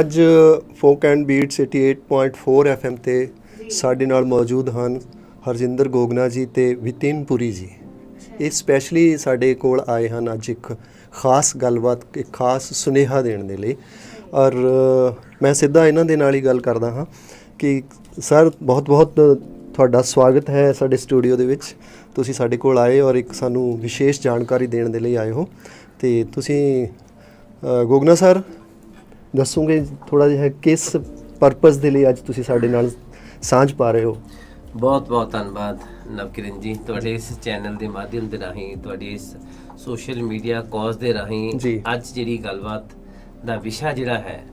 ਅੱਜ folk and beats 88.4 FM ਤੇ ਸਾਡੇ ਨਾਲ ਮੌਜੂਦ ਹਨ ਹਰਜਿੰਦਰ ਗੋਗਨਾ ਜੀ ਤੇ ਵਿਤਿਨ ਪੁਰੀ ਜੀ। ਇਹ ਸਪੈਸ਼ਲੀ ਸਾਡੇ ਕੋਲ ਆਏ ਹਨ ਅੱਜ ਇੱਕ ਖਾਸ ਗੱਲਬਾਤ ਇੱਕ ਖਾਸ ਸੁਨੇਹਾ ਦੇਣ ਦੇ ਲਈ। ਔਰ ਮੈਂ ਸਿੱਧਾ ਇਹਨਾਂ ਦੇ ਨਾਲ ਹੀ ਗੱਲ ਕਰਦਾ ਹਾਂ ਕਿ ਸਰ ਬਹੁਤ ਬਹੁਤ ਤੁਹਾਡਾ ਸਵਾਗਤ ਹੈ ਸਾਡੇ ਸਟੂਡੀਓ ਦੇ ਵਿੱਚ। ਤੁਸੀਂ ਸਾਡੇ ਕੋਲ ਆਏ ਔਰ ਇੱਕ ਸਾਨੂੰ ਵਿਸ਼ੇਸ਼ ਜਾਣਕਾਰੀ ਦੇਣ ਦੇ ਲਈ ਆਏ ਹੋ। ਤੇ ਤੁਸੀਂ ਗੋਗਨਾ ਸਰ ਦੱਸੋਗੇ ਥੋੜਾ ਜਿਹਾ ਕਿਸ ਪਰਪਸ ਦੇ ਲਈ ਅੱਜ ਤੁਸੀਂ ਸਾਡੇ ਨਾਲ ਸਾਂਝ ਪਾ ਰਹੇ ਹੋ ਬਹੁਤ ਬਹੁਤ ਧੰਨਵਾਦ ਨਵਕਿਰਨ ਜੀ ਤੁਹਾਡੇ ਇਸ ਚੈਨਲ ਦੇ ਮਾਧਿਅਮ ਦੇ ਰਾਹੀਂ ਤੁਹਾਡੇ ਇਸ ਸੋਸ਼ਲ ਮੀਡੀਆ ਕਾਜ਼ ਦੇ ਰਾਹੀਂ। ਅੱਜ ਜਿਹੜੀ ਗੱਲਬਾਤ ਦਾ ਵਿਸ਼ਾ ਜਿਹੜਾ ਹੈ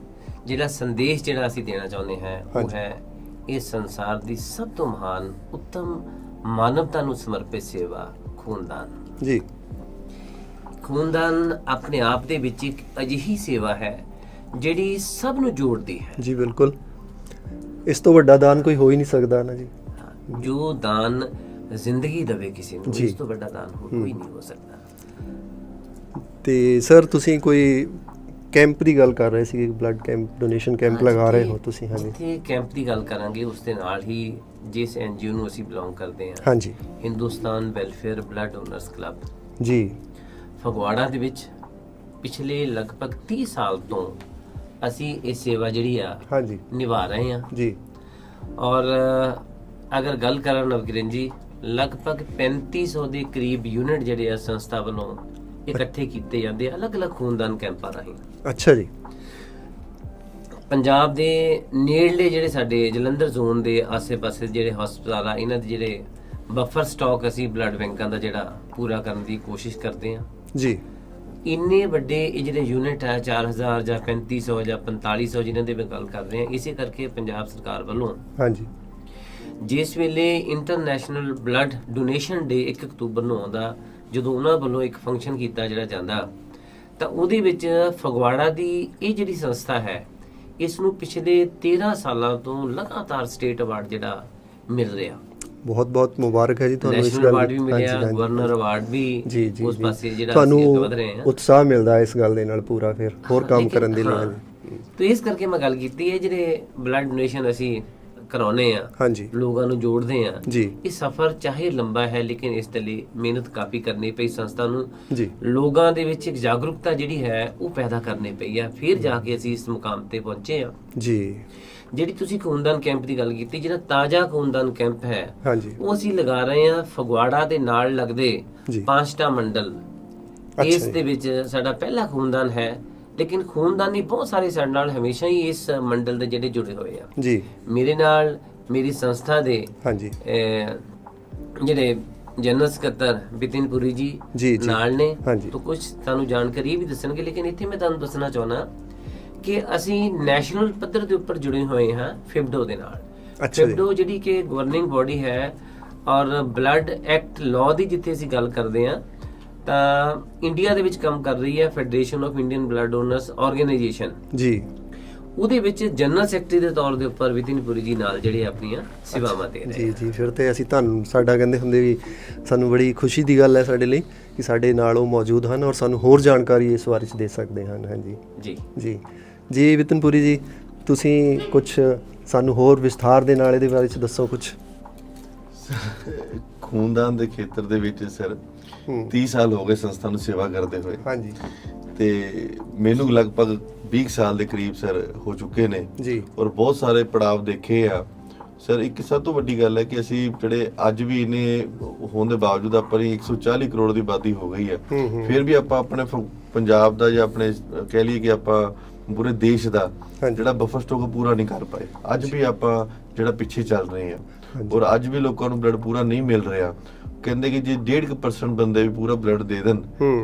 ਜਿਹੜਾ ਸੰਦੇਸ਼ ਜਿਹੜਾ ਅਸੀਂ ਦੇਣਾ ਚਾਹੁੰਦੇ ਹਾਂ ਉਹ। ਹੈ ਇਸ ਸੰਸਾਰ ਦੀ ਸਭ ਤੋਂ ਮਹਾਨ ਉੱਤਮ ਮਾਨਵਤਾ ਨੂੰ ਸਮਰਪਿਤ ਸੇਵਾ ਖੂਨਦਾਨ ਜੀ ਖੂਨਦਾਨ ਆਪਣੇ ਆਪ ਦੇ ਵਿੱਚ ਇੱਕ ਅਜਿਹੀ ਸੇਵਾ ਹੈ ਜਿਹੜੀ ਸਭ ਨੂੰ ਜੋੜਦੀ ਹੈ। ਜੀ ਬਿਲਕੁਲ। ਇਸ ਤੋਂ ਵੱਡਾ ਦਾਨ ਕੋਈ ਹੋ ਹੀ ਨਹੀਂ ਸਕਦਾ ਨਾ ਜੀ। ਜੋ ਦਾਨ ਜ਼ਿੰਦਗੀ ਦੇਵੇ ਕਿਸੇ ਨੂੰ। ਇਸ ਤੋਂ ਵੱਡਾ ਦਾਨ ਕੋਈ ਨਹੀਂ ਹੋ ਸਕਦਾ। ਤੇ ਸਰ ਤੁਸੀਂ ਕੋਈ ਕੈਂਪ ਦੀ ਗੱਲ ਕਰ ਰਹੇ ਸੀ ਬਲੱਡ ਕੈਂਪ ਡੋਨੇਸ਼ਨ ਕੈਂਪ ਲਗਾ ਰਹੇ ਹੋ ਤੁਸੀਂ ਹਾਂਜੀ। ਇੱਥੇ ਕੈਂਪ ਦੀ ਗੱਲ ਕਰਾਂਗੇ ਉਸ ਦੇ ਨਾਲ ਹੀ ਜਿਸ ਐਨਜੀਓ ਨੂੰ ਅਸੀਂ ਬਿਲੋਂਗ ਕਰਦੇ ਹਾਂ। ਹਾਂਜੀ। Hindustan welfare blood donors club. ਜੀ। ਫਗਵਾੜਾ ਦੇ ਵਿੱਚ ਪਿਛਲੇ ਲਗਭਗ 30 ਸਾਲ ਤੋਂ ਅਸੀਂ ਇਹ ਸੇਵਾ ਜਿਹੜੀ ਆ ਹਾਂਜੀ। ਨਿਭਾ ਰਹੇ ਹਾਂ। ਜੀ। ਔਰ ਅਗਰ ਗੱਲ ਕਰਾਂ ਨਵਕਿਰਨ ਜੀ ਲਗਭਗ 3500 ਦੇ ਕਰੀਬ ਯੂਨਿਟ ਜਿਹੜੇ ਆ ਸੰਸਥਾ ਵੱਲੋਂ ਇਕੱਠੇ ਕੀਤੇ ਜਾਂਦੇ ਆ ਅਲੱਗ-ਅਲੱਗ ਖੂਨਦਾਨ ਕੈਂਪਾਂ ਰਾਹੀਂ। ਅੱਛਾ ਜੀ। ਪੰਜਾਬ ਦੇ ਨੇੜਲੇ ਜਿਹੜੇ ਸਾਡੇ ਜਲੰਧਰ ਜ਼ੋਨ ਦੇ ਆਸ-ਪਾਸੇ ਜਿਹੜੇ ਹਸਪਤਾਲ ਆ ਇਹਨਾਂ ਦੇ ਜਿਹੜੇ ਬਫਰ ਸਟਾਕ ਅਸੀਂ ਬਲੱਡ ਬੈਂਕਾਂ ਦਾ ਜਿਹੜਾ ਪੂਰਾ ਕਰਨ ਦੀ ਕੋਸ਼ਿਸ਼ ਕਰਦੇ ਹਾਂ। ਜੀ। ਇੰਨੇ ਵੱਡੇ ਇਹ ਜਿਹੜੇ ਯੂਨਿਟ ਹੈ 4000 ਜਾਂ 3500 ਜਾਂ 4500 ਜਿਨ੍ਹਾਂ ਦੇ ਮੈਂ ਗੱਲ ਕਰ ਰਹੇ ਹਾਂ ਇਸੇ ਕਰਕੇ ਪੰਜਾਬ ਸਰਕਾਰ ਵੱਲੋਂ ਹਾਂਜੀ। ਜਿਸ ਵੇਲੇ ਇੰਟਰਨੈਸ਼ਨਲ ਬਲੱਡ ਡੋਨੇਸ਼ਨ ਡੇ 1 ਅਕਤੂਬਰ ਨੂੰ ਆਉਂਦਾ ਜਦੋਂ ਉਹਨਾਂ ਵੱਲੋਂ ਇੱਕ ਫੰਕਸ਼ਨ ਕੀਤਾ ਜਿਹੜਾ ਜਾਂਦਾ ਤਾਂ ਉਹਦੇ ਵਿੱਚ ਫਗਵਾੜਾ ਦੀ ਇਹ ਜਿਹੜੀ ਸੰਸਥਾ ਹੈ ਇਸ ਨੂੰ ਪਿਛਲੇ 13 ਸਾਲਾਂ ਤੋਂ ਲਗਾਤਾਰ ਸਟੇਟ ਅਵਾਰਡ ਜਿਹੜਾ ਮਿਲ ਰਿਹਾ। ਬਹੁਤ ਬਹੁਤ ਮੁਬਾਰਕ ਹੈ ਜੀ ਤੁਹਾਨੂੰ ਇਸ ਗੱਲ ਹਾਂਜੀ, ਮਿਲਿਆ। ਗਵਰਨਰ ਅਵਾਰਡ ਵੀ ਜੀ ਜੀ ਉਸ। ਪਾਸੇ ਜਿਹੜਾ ਤੁਹਾਨੂੰ ਉਤਸ਼ਾਹ ਮਿਲਦਾ ਇਸ ਗੱਲ ਦੇ ਨਾਲ ਪੂਰਾ ਫਿਰ ਹੋਰ ਕੰਮ ਕਰਨ ਦੇ ਲਈ। ਤੇ ਇਸ ਕਰਕੇ ਮੈਂ ਗੱਲ ਕੀਤੀ ਹੈ ਜਿਹੜੇ ਬਲੱਡ ਡੋਨੇਸ਼ਨ ਅਸੀਂ ਕਰਾਉਨੇ ਆ ਹਾਂਜੀ। ਲੋਕਾਂ ਨੂੰ ਜੋੜਦੇ ਆ ਜੀ। ਇਹ ਸਫ਼ਰ ਚਾਹੇ ਲੰਬਾ ਹੈ ਲੇਕਿਨ ਇਸ ਦੇ ਲਈ ਮਿਹਨਤ ਕਾਫੀ ਕਰਨੀ ਪਈ ਸੰਸਥਾ ਨੂੰ। ਜੀ। ਲੋਕਾਂ ਦੇ ਵਿੱਚ ਇੱਕ ਜਾਗਰੂਕਤਾ ਜਿਹੜੀ ਹੈ ਉਹ ਪੈਦਾ ਕਰਨੀ ਪਈ ਆ ਫਿਰ ਜਾ ਕੇ ਅਸੀਂ ਇਸ ਮੁਕਾਮ ਤੇ ਪਹੁੰਚੇ ਆ ਜੀ। ਜਿਹੜੀ ਤੁਸੀਂ ਖੂਨਦਾਨ ਕੈਂਪ ਦੀ ਗੱਲ ਕੀਤੀ ਜਿਹੜਾ ਤਾਜ਼ਾ ਖੂਨਦਾਨ ਕੈਂਪ ਹੈ ਹਾਂਜੀ ਉਹ ਅਸੀਂ ਲਗਾ ਰਹੇ ਆ ਫਗਵਾੜਾ ਦੇ ਨਾਲ ਲੱਗਦੇ। ਪਾਂਚਟਾ ਮੰਡਲ ਇਸ। ਦੇ ਵਿੱਚ ਸਾਡਾ ਪਹਿਲਾ ਖੂਨਦਾਨ ਹੈ ਲੇਕਿਨ ਖੂਨਦਾਨੀ ਬਹੁਤ ਸਾਰੇ ਸਾਡੇ ਨਾਲ ਹਮੇਸ਼ਾ ਹੀ ਇਸ ਮੰਡਲ ਦੇ ਜਿਹੜੇ ਜੁੜੇ ਹੋਏ ਆ ਜੀ ਮੇਰੇ ਨਾਲ ਮੇਰੀ ਸੰਸਥਾ ਦੇ ਹਾਂਜੀ ਜਿਹੜੇ ਜਨਰਲ ਸਕੱਤਰ ਬਿਤਿਨ ਪੁਰੀ ਜੀ। ਨਾਲ ਨੇ। ਤਾਂ ਕੁਝ ਤੁਹਾਨੂੰ ਜਾਣਕਾਰੀ ਵੀ ਦੱਸਣਗੇ ਲੇਕਿਨ ਇੱਥੇ ਮੈਂ ਤੁਹਾਨੂੰ ਦੱਸਣਾ ਚਾਹੁੰਦਾ ਕਿ ਅਸੀਂ ਨੈਸ਼ਨਲ ਪੱਧਰ ਦੇ ਉੱਪਰ ਜੁੜੇ ਹੋਏ ਹਾਂ ਫਿਬਡੋ ਦੇ ਨਾਲ। ਫਿਬਡੋ ਜਿਹੜੀ ਕਿ ਗਵਰਨਿੰਗ ਬਾਡੀ ਹੈ ਔਰ ਬਲੱਡ ਐਕਟ ਲਾਅ ਦੀ ਜਿੱਥੇ ਅਸੀਂ ਗੱਲ ਕਰਦੇ ਹਾਂ ਤਾਂ ਇੰਡੀਆ ਦੇ ਵਿੱਚ ਕੰਮ ਕਰ ਰਹੀ ਹੈ federation of Indian blood donors organisation ਜੀ। ਉਹਦੇ ਵਿੱਚ ਜਨਰਲ ਸੈਕਟਰੀ ਦੇ ਤੌਰ ਦੇ ਉੱਪਰ ਵਿਤਿਨ ਪੁਰੀ ਜੀ ਨਾਲ ਜਿਹੜੇ ਆਪਣੀਆਂ ਸੇਵਾਵਾਂ ਦੇ ਰਹੇ ਜੀ ਜੀ ਫਿਰ ਤੇ ਅਸੀਂ ਤੁਹਾਨੂੰ ਸਾਡਾ ਕਹਿੰਦੇ ਹੁੰਦੇ ਵੀ ਸਾਨੂੰ ਬੜੀ ਖੁਸ਼ੀ ਦੀ ਗੱਲ ਹੈ ਸਾਡੇ ਲਈ ਕਿ ਸਾਡੇ ਨਾਲ ਉਹ ਮੌਜੂਦ ਹਨ ਔਰ ਸਾਨੂੰ ਹੋਰ ਜਾਣਕਾਰੀ ਇਸ ਬਾਰੇ ਚ ਦੇ ਸਕਦੇ ਹਨ ਹਾਂਜੀ। ਜੀ। ਜੀ। ਜੀ ਵਿਤਨਪੁਰੀ ਜੀ ਤੁਸੀਂ ਕੁਝ ਸਾਨੂੰ ਹੋਰ ਵਿਸਥਾਰ ਦੇ ਨਾਲ ਇਹਦੇ ਬਾਰੇ ਚ ਦੱਸੋ ਕੁਝ ਖੂਨਦਾਨ ਦੇ ਖੇਤਰ ਦੇ ਵਿੱਚ ਸਰ ਹੂੰ। 30 ਸਾਲ ਹੋ ਗਏ ਸੰਸਥਾ ਨੂੰ ਸੇਵਾ ਕਰਦੇ ਹੋਏ। ਹਾਂਜੀ। ਤੇ ਮੈਨੂੰ ਲਗਭਗ 20 ਸਾਲ ਦੇ ਕਰੀਬ ਸਰ ਹੋ ਚੁੱਕੇ ਨੇ। ਜੀ। ਔਰ ਬਹੁਤ ਸਾਰੇ ਪੜਾਵ ਦੇਖੇ ਆ। ਸਰ ਇੱਕ ਸਭ ਤੋਂ ਵੱਡੀ ਗੱਲ ਹੈ ਕਿ ਅਸੀਂ ਜਿਹੜੇ ਅੱਜ ਵੀ ਇਹਨੇ ਹੋਣ ਦੇ ਬਾਵਜੂਦ ਆਪਾਂ ਦੀ 140 ਕਰੋੜ ਦੀ ਆਬਾਦੀ ਹੋ ਗਈ ਹੈ। ਫਿਰ ਵੀ ਆਪਾਂ ਆਪਣੇ ਪੰਜਾਬ ਦਾ ਜਾਂ ਆਪਣੇ ਕਹਿ ਲਈਏ ਕਿ ਆਪਾਂ ਪੂਰੇ ਦੇਸ਼ ਦਾ। ਜਿਹੜਾ ਬਫਰ ਸਟਾਕ ਪੂਰਾ ਨਹੀਂ ਕਰ ਪਾਏ ਅੱਜ ਵੀ ਆਪਾਂ ਜਿਹੜਾ ਪਿੱਛੇ ਚੱਲ ਰਹੇ। ਹਾਂ ਔਰ ਅੱਜ ਵੀ ਲੋਕਾਂ ਨੂੰ ਬਲੱਡ ਪੂਰਾ ਨਹੀਂ ਮਿਲ ਰਿਹਾ ਕਹਿੰਦੇ ਕਿ ਜੇ 1.5% ਬੰਦੇ ਵੀ ਪੂਰਾ ਬਲੱਡ ਦੇ ਦੇਣ।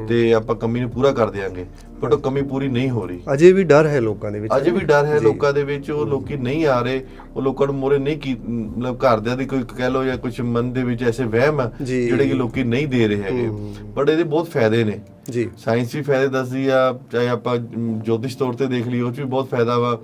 ਤੇ ਆਪਾਂ ਕਮੀ ਨੂੰ ਪੂਰਾ ਕਰ ਦਿਆਂਗੇ ਬਟ ਉਹ ਕਮੀ ਪੂਰੀ ਨਹੀਂ ਹੋ ਰਹੀ। ਅਜੇ ਵੀ ਡਰ ਹੈ ਲੋਕਾਂ ਦੇ ਵਿੱਚ। ਅੱਜ ਵੀ ਡਰ ਹੈ। ਲੋਕਾਂ ਦੇ ਵਿੱਚ ਉਹ ਲੋਕੀ ਨਹੀਂ ਆ ਰਹੇ। ਉਹ ਲੋਕਾਂ ਨੂੰ ਮੋਰੇ ਨਹੀਂ ਕੀ ਮਤਲਬ ਘਰਦਿਆਂ ਦੀ ਕੋਈ ਕਹਿ ਲੋ ਜਾਂ ਕੁਝ ਮਨ ਦੇ ਵਿੱਚ ਐਸੇ ਵਹਿਮ ਆ। ਜਿਹੜੇ ਕਿ ਲੋਕੀ ਨਹੀਂ ਦੇ ਰਹੇ ਹੈਗੇ। ਬਟ ਇਹਦੇ ਬਹੁਤ ਫਾਇਦੇ ਨੇ। ਜੀ। ਸਾਇੰਸ ਵੀ ਫਾਇਦੇ ਦੱਸਦੀ ਆ ਚਾਹੇ ਆਪਾਂ ਜੋਤਿਸ਼ ਤੌਰ ਤੇ ਦੇਖ ਉਹ 'ਚ ਵੀ ਬਹੁਤ ਫਾਇਦਾ ਵਾ।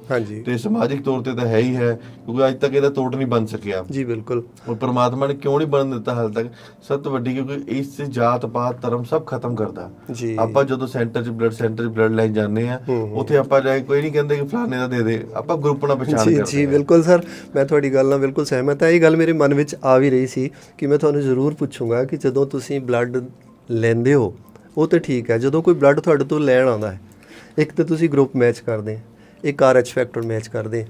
ਤੇ ਸਮਾਜਿਕ ਤੌਰ ਤੇ ਤਾਂ ਹੈ ਹੀ ਹੈ ਕਿਉਂਕਿ ਅੱਜ ਤੱਕ ਇਹਦਾ ਤੋੜ ਨਹੀਂ ਬਣ ਸਕਿਆ। ਜੀ ਬਿਲਕੁਲ। ਉਹ ਪ੍ਰਮਾਤਮਾ ਨੇ ਕਿਉਂ ਨਹੀਂ ਬਣਨ ਦਿੱਤਾ ਹਾਲ ਤੱਕ? ਸਭ ਤੋਂ ਵੱਡੀ ਕਿਉਂਕਿ ਇਸ ਜਾਤ ਪਾਤ ਧਰਮ ਸਭ ਖਤਮ ਕਰਦਾ। ਜੀ। ਆਪਾਂ ਜਦੋਂ ਸੈਂਟਰ 'ਚ ਬਲੱਡ ਸੈਂਟਰ ਸੈਂਟਰ 'ਚ ਬਲੱਡ ਲੈਣ ਜਾਂਦੇ ਆ। ਉੱਥੇ ਆਪਾਂ ਜਾ ਕੇ ਕੋਈ ਨਹੀਂ ਕਹਿੰਦੇ ਕਿ ਫਲਾਣੇ ਦਾ ਦੇ ਦੇ ਆਪਾਂ ਗਰੁੱਪ ਨਾਲ ਪਛਾਣ ਜੀ ਕਰਦੇ ਜੀ ਹਾਂ। ਬਿਲਕੁਲ ਸਰ ਮੈਂ ਤੁਹਾਡੀ ਗੱਲ ਨਾਲ ਬਿਲਕੁਲ ਸਹਿਮਤ ਹਾਂ ਇਹ ਗੱਲ ਮੇਰੇ ਮਨ ਵਿੱਚ ਆ ਵੀ ਰਹੀ ਸੀ ਕਿ ਮੈਂ ਤੁਹਾਨੂੰ ਜ਼ਰੂਰ ਪੁੱਛੂੰਗਾ ਕਿ ਜਦੋਂ ਤੁਸੀਂ ਬਲੱਡ ਲੈਂਦੇ ਹੋ ਉਹ ਤੇ ਠੀਕ ਹੈ ਜਦੋਂ ਕੋਈ ਬਲੱਡ ਤੁਹਾਡੇ ਤੋਂ ਲੈਣ ਆਉਂਦਾ ਹੈ ਇੱਕ ਤਾਂ ਤੁਸੀਂ ਗਰੁੱਪ ਮੈਚ ਕਰਦੇ ਇੱਕ ਆਰ ਐਚ ਫੈਕਟਰ ਮੈਚ ਕਰਦੇ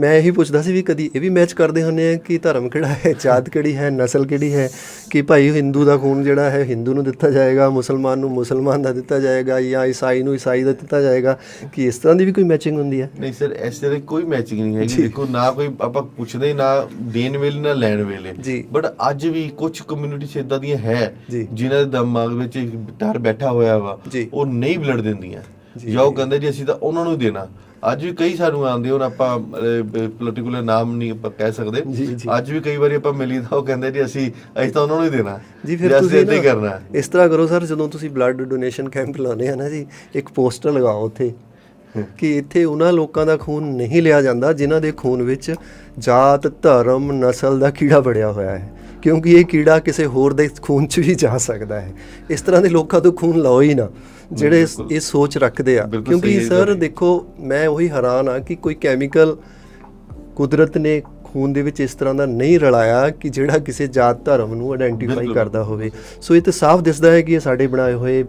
ਮੈਂ ਇਹੀ ਪੁੱਛਦਾ ਸੀ ਵੀ ਕਦੀ ਇਹ ਵੀ ਮੈਚ ਕਰਦੇ ਹੁੰਦੇ ਆ ਕਿ ਧਰਮ ਕਿਹੜਾ ਹੈ ਜਾਤ ਕਿਹੜੀ ਹੈ ਨਸਲ ਕਿਹੜੀ ਹੈ ਕਿ ਭਾਈ ਹਿੰਦੂ ਦਾ ਖੂਨ ਜਿਹੜਾ ਹੈ ਹਿੰਦੂ ਨੂੰ ਦਿੱਤਾ ਜਾਏਗਾ ਮੁਸਲਮਾਨ ਨੂੰ ਮੁਸਲਮਾਨ ਦਾ ਦਿੱਤਾ ਜਾਏਗਾ ਜਾਂ ਈਸਾਈ ਨੂੰ ਈਸਾਈ ਦਾ ਦਿੱਤਾ ਜਾਏਗਾ ਕਿ ਇਸ ਤਰ੍ਹਾਂ ਦੀ ਵੀ ਕੋਈ ਮੈਚਿੰਗ ਹੁੰਦੀ ਹੈ ਨਹੀਂ ਸਰ ਇਸ ਤਰ੍ਹਾਂ ਦੀ ਕੋਈ ਮੈਚਿੰਗ ਨਹੀਂ ਹੈਗੀ ਜੀ। ਦੇਖੋ ਨਾ ਕੋਈ ਆਪਾਂ ਪੁੱਛਦੇ ਨਾ ਦੇਣ ਵੇਲੇ ਨਾ ਲੈਣ ਵੇਲੇ ਜੀ। ਬਟ ਅੱਜ ਵੀ ਕੁਝ ਕਮਿਊਨਿਟੀ ਇਦਾਂ ਦੀਆਂ ਹੈ। ਜਿਨ੍ਹਾਂ ਦੇ ਦਿਮਾਗ ਵਿੱਚ ਇੱਕ ਡਰ ਬੈਠਾ ਹੋਇਆ ਵਾ। ਉਹ ਨਹੀਂ ਬਲੱਡ ਦਿੰਦੀਆਂ ਜੀ। ਉਹ ਕਹਿੰਦੇ ਜੀ ਅਸੀਂ ਤਾਂ ਉਹਨਾਂ ਨੂੰ ਦੇਣਾ। ਅੱਜ ਵੀ ਕਈ ਸਾਨੂੰ ਆਉਂਦੇ ਹੁਣ ਆਪਾਂ ਪੋਲੀਟੀਕਲ ਨਾਮ ਨਹੀਂ ਆਪਾਂ ਕਹਿ ਸਕਦੇ। ਅੱਜ ਵੀ ਕਈ ਵਾਰੀ ਆਪਾਂ ਮਿਲੀ ਤਾਂ ਉਹ ਕਹਿੰਦੇ ਜੀ ਅਸੀਂ ਅਸੀਂ ਤਾਂ ਉਹਨਾਂ ਨੂੰ ਹੀ ਦੇਣਾ। ਜੀ ਫਿਰ ਤੁਸੀਂ ਏਦਾਂ ਹੀ ਨਾ ਕਰਨਾ। ਇਸ ਤਰ੍ਹਾਂ ਕਰੋ ਸਰ ਜਦੋਂ ਤੁਸੀਂ ਬਲੱਡ ਡੋਨੇਸ਼ਨ ਕੈਂਪ ਲਾਉਂਦੇ ਆ ਨਾ ਜੀ ਇੱਕ ਪੋਸਟਰ ਲਗਾਓ ਉੱਥੇ ਕਿ ਇੱਥੇ ਉਹਨਾਂ ਲੋਕਾਂ ਦਾ ਖੂਨ ਨਹੀਂ ਲਿਆ ਜਾਂਦਾ ਜਿਨ੍ਹਾਂ ਦੇ ਖੂਨ ਵਿੱਚ ਜਾਤ ਧਰਮ ਨਸਲ ਦਾ ਕੀੜਾ ਵੜਿਆ ਹੋਇਆ ਹੈ। ਕਿਉਂਕਿ ਇਹ ਕੀੜਾ ਕਿਸੇ ਹੋਰ ਦੇ ਖੂਨ 'ਚ ਵੀ ਜਾ ਸਕਦਾ ਹੈ ਇਸ ਤਰ੍ਹਾਂ ਦੇ ਲੋਕਾਂ ਤੋਂ ਖੂਨ ਲਾਓ ਹੀ ਨਾ ਜਿਹੜੇ। ਇਹ ਸੋਚ ਰੱਖਦੇ ਆ ਕਿਉਂਕਿ ਸਰ। ਦੇਖੋ ਮੈਂ ਉਹੀ ਹੈਰਾਨ ਆ ਕਿ ਕੋਈ ਕੈਮੀਕਲ ਕੁਦਰਤ ਨੇ ਖੂਨ ਦੇ ਵਿੱਚ ਇਸ ਤਰ੍ਹਾਂ ਦਾ ਨਹੀਂ ਰਲਾਇਆ ਕਿ ਜਿਹੜਾ ਕਿਸੇ ਜਾਤ ਧਰਮ ਨੂੰ ਆਇਡੈਂਟੀਫਾਈ। ਕਰਦਾ ਹੋਵੇ ਸੋ ਇਹ ਤਾਂ ਸਾਫ਼ ਦਿਸਦਾ ਹੈ ਕਿ ਇਹ ਸਾਡੇ ਬਣਾਏ ਹੋਏ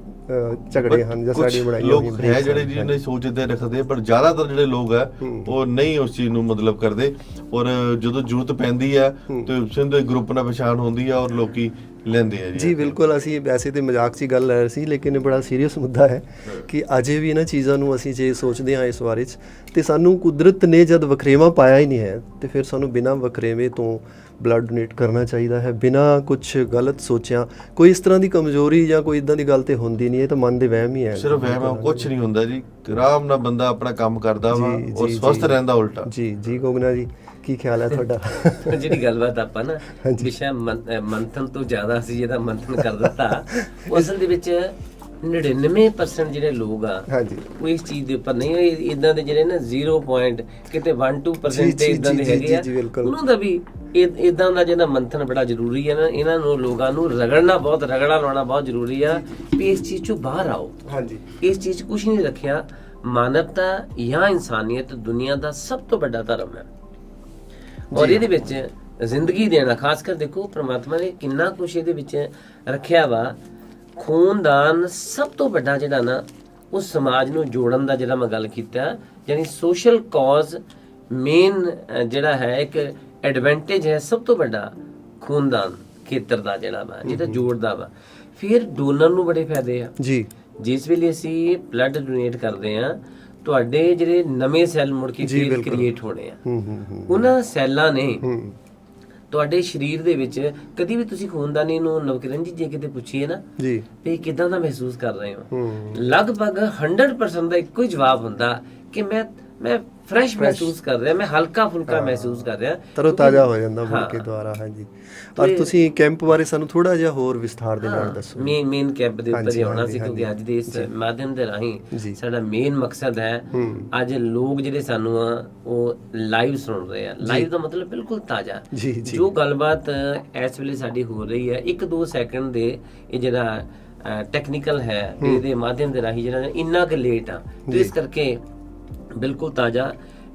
ਝਗੜੇ ਹਨ ਜਾਂ ਸਾਡੀ ਬਣਾਈਆਂ ਲੋਕ ਹੋਈਆਂ ਹੈ ਜਿਹੜੇ ਹਨ। ਜਿਹਨੇ ਸੋਚ ਏਦਾਂ ਰੱਖਦੇ ਪਰ ਜ਼ਿਆਦਾਤਰ ਜਿਹੜੇ ਲੋਕ ਆ ਹੂੰ। ਉਹ ਨਹੀਂ ਉਸ ਚੀਜ਼ ਨੂੰ ਮਤਲਬ ਕਰਦੇ ਔਰ ਜਦੋਂ ਜ਼ਰੂਰਤ ਪੈਂਦੀ ਆ ਹੂੰ। ਤੇ ਸਿੰਧ ਗਰੁੱਪ ਨਾਲ ਪਛਾਣ ਹੁੰਦੀ ਆ ਔਰ ਲੋਕੀ ਲੈਂਦੇ ਆ ਜੀ ਬਿਲਕੁਲ ਅਸੀਂ ਵੈਸੇ ਤੇ ਮਜ਼ਾਕ 'ਚ ਹੀ ਗੱਲ ਲੈ ਰਹੇ ਸੀ ਲੇਕਿਨ ਇਹ ਬੜਾ ਸੀਰੀਅਸ ਮੁੱਦਾ ਹੈ ਕਿ ਅਜੇ ਵੀ ਇਹਨਾਂ ਚੀਜ਼ਾਂ ਨੂੰ ਅਸੀਂ ਜੇ ਸੋਚਦੇ ਹਾਂ ਇਸ ਬਾਰੇ 'ਚ ਤੇ ਸਾਨੂੰ ਕੁਦਰਤ ਨੇ ਜਦ ਵਖਰੇਵਾ ਪਾਇਆ ਹੀ ਨਹੀਂ ਹੈ ਤੇ ਫਿਰ ਸਾਨੂੰ ਬਿਨਾਂ ਵਖਰੇਵੇਂ ਤੋਂ ਬਲੱਡ ਡੋਨੇਟ ਕਰਨਾ ਚਾਹੀਦਾ ਹੈ ਬਿਨਾਂ ਕੁਝ ਗਲਤ ਸੋਚਿਆ। ਕੋਈ ਇਸ ਤਰ੍ਹਾਂ ਦੀ ਕਮਜ਼ੋਰੀ ਜਾਂ ਕੋਈ ਇਦਾਂ ਦੀ ਗੱਲ ਤੇ ਹੁੰਦੀ ਨਹੀਂ ਇਹ ਤਾਂ ਮਨ ਦੇ ਵਹਿਮ ਹੀ ਹੈ। ਸਿਰਫ ਵਹਿਮ ਆ ਕੁਝ ਨਹੀਂ ਹੁੰਦਾ ਜੀ। ਆਰਾਮ ਨਾਲ ਬੰਦਾ ਆਪਣਾ ਕੰਮ ਕਰਦਾ ਵਾ ਔਰ ਸਵਸਥ। ਰਹਿੰਦਾ ਉਲਟਾ। ਜੀ ਜੀ ਗੋਗਨਾ ਜੀ ਕੀ ਖਿਆਲ ਹੈ ਤੁਹਾਡਾ? ਜਿਹੜੀ ਗੱਲਬਾਤ ਆਪਾਂ ਨਾ। ਵਿਸ਼ਾ ਮੰਥਨ ਤੋਂ ਜ਼ਿਆਦਾ ਸੀ ਜਿਹਦਾ ਮੰਥਨ ਕਰ ਦਿੱਤਾ। ਅਸਲ ਦੇ ਵਿੱਚ 99% ਜਿਹੜੇ ਲੋਕ ਆ ਹਾਂਜੀ ਉਹ ਇਸ ਚੀਜ਼ ਦੇ ਉੱਪਰ ਨਹੀਂ ਇਦਾਂ ਦੇ ਜਿਹੜੇ ਨਾ 0. point, ਕਿਤੇ 1-2% ਜੀ, ਤੇ ਜੀ, ਇਦਾਂ ਦੇ ਹੈਗੇ ਆ। ਉਹਨਾਂ ਦਾ ਵੀ ਇਦਾਂ ਦਾ ਜਿਹੜਾ ਮੰਥਨ ਬੜਾ ਜ਼ਰੂਰੀ ਹੈ ਨਾ ਇਹਨਾਂ ਨੂੰ ਲੋਕਾਂ ਨੂੰ ਰਗੜਨਾ ਬਹੁਤ ਰਗੜਾ ਲਾਉਣਾ ਬਹੁਤ ਜ਼ਰੂਰੀ ਆ ਵੀ ਇਸ ਚੀਜ਼ ਚੋਂ ਬਾਹਰ ਆਓ ਹਾਂਜੀ ਇਸ ਚੀਜ਼ ਕੁਝ ਨਹੀਂ ਰੱਖਿਆ ਮਾਨਵਤਾ ਜਾਂ ਇਨਸਾਨੀਅਤ ਦੁਨੀਆ ਦਾ ਸਭ ਤੋਂ ਵੱਡਾ ਧਰਮ ਹੈ ਔਰ। ਇਹਦੇ ਵਿੱਚ ਜ਼ਿੰਦਗੀ ਦੇਣਾ ਖਾਸ ਕਰ ਦੇਖੋ ਪ੍ਰਮਾਤਮਾ ਨੇ ਕਿੰਨਾ ਕੁਝ ਇਹਦੇ ਵਿੱਚ ਰੱਖਿਆ ਵਾ ਖੂਨਦਾਨ ਸਭ ਤੋਂ ਵੱਡਾ ਜਿਹੜਾ ਨਾ ਉਸ ਸਮਾਜ ਨੂੰ ਜੋੜਨ ਦਾ ਜਿਹੜਾ ਮੈਂ ਗੱਲ ਕੀਤਾ ਯਾਨੀ ਸੋਸ਼ਲ ਕਾਜ਼ ਮੇਨ ਜਿਹੜਾ ਹੈ ਇੱਕ ਐਡਵਾਂਟੇਜ ਹੈ ਸਭ ਤੋਂ ਵੱਡਾ ਖੂਨਦਾਨ ਖੇਤਰ ਦਾ ਜਿਹੜਾ ਵਾ ਜਿਹਦਾ ਜੋੜਦਾ ਵਾ। ਫਿਰ ਡੋਨਰ ਨੂੰ ਬੜੇ ਫਾਇਦੇ ਆ। ਜੀ। ਜਿਸ ਵੇਲੇ ਅਸੀਂ ਬਲੱਡ ਡੋਨੇਟ ਕਰਦੇ ਆ ਤੁਹਾਡੇ ਜਿਹੜੇ ਨਵੇਂ ਸੈੱਲ ਮੁੜ ਕੇ। ਕ੍ਰੀਏਟ ਹੋਣੇ ਆ। ਹੂੰ ਹੂੰ ਹੂੰ ਉਹਨਾਂ ਸੈੱਲਾਂ ਨੇ ਹੂੰ ਤੁਹਾਡੇ ਸਰੀਰ ਦੇ ਵਿੱਚ ਕਦੀ ਵੀ ਤੁਸੀਂ ਖੂਨਦਾਨੀ ਨੂੰ ਨਵਕਿਰਨ ਜੀ ਜੇ ਕਿਤੇ ਪੁੱਛੀਏ ਨਾ ਜੀ। ਵੀ ਕਿਦਾਂ ਦਾ ਮਹਿਸੂਸ ਕਰ ਰਹੇ ਹੋ? ਲਗਭਗ 100% ਦਾ ਇੱਕੋ ਹੀ ਜਵਾਬ ਹੁੰਦਾ ਕਿ ਮੈਂ ਮੈਂ ਫਰੈਸ਼ ਮਹਿਸੂਸ ਕਰ ਰਿਹਾ ਮੈਂ ਹਲਕਾ ਫੁਲਕਾ ਮਹਿਸੂਸ ਕਰ ਰਿਹਾ ਤਰੋ ਤਾਜ਼ਾ ਹੋ ਜਾਂਦਾ ਮੁੜ। ਕੇ ਦੁਆਰਾ ਹਾਂਜੀ ਔਰ ਤੁਸੀਂ ਕੈਂਪ ਬਾਰੇ ਸਾਨੂੰ ਥੋੜਾ ਜਿਹਾ ਹੋਰ ਵਿਸਥਾਰ ਦੇ ਨਾਲ ਦੱਸੋ ਮੇਨ ਮੇਨ ਕੈਂਪ ਦੇ ਹੀ ਆਉਣਾ ਸੀ ਕਿਉਂਕਿ। ਅੱਜ ਦੇ ਇਸ ਮਾਧਿਅਮ ਦੇ ਰਾਹੀਂ। ਸਾਡਾ ਮੇਨ ਮਕਸਦ ਹੈ। ਅੱਜ ਲੋਕ ਜਿਹੜੇ ਸਾਨੂੰ ਆ ਉਹ ਲਾਈਵ ਸੁਣ ਰਹੇ ਆ ਲਾਈਵ ਦਾ ਮਤਲਬ ਬਿਲਕੁਲ ਤਾਜ਼ਾ ਜੀ, ਗੱਲਬਾਤ ਇਸ ਵੇਲੇ ਸਾਡੀ ਹੋ ਰਹੀ ਹੈ 1-2 ਸੈਕਿੰਡ ਦੇ ਇਹ ਜਿਹੜਾ ਟੈਕਨੀਕਲ ਹੈ ਇਹਦੇ ਮਾਧਿਅਮ ਦੇ ਰਾਹੀਂ ਜਿਹੜਾ ਇੰਨਾ ਕਿ ਲੇਟ ਆ ਤੇ ਇਸ ਕਰਕੇ ਬਿਲਕੁਲ ਤਾਜ਼ਾ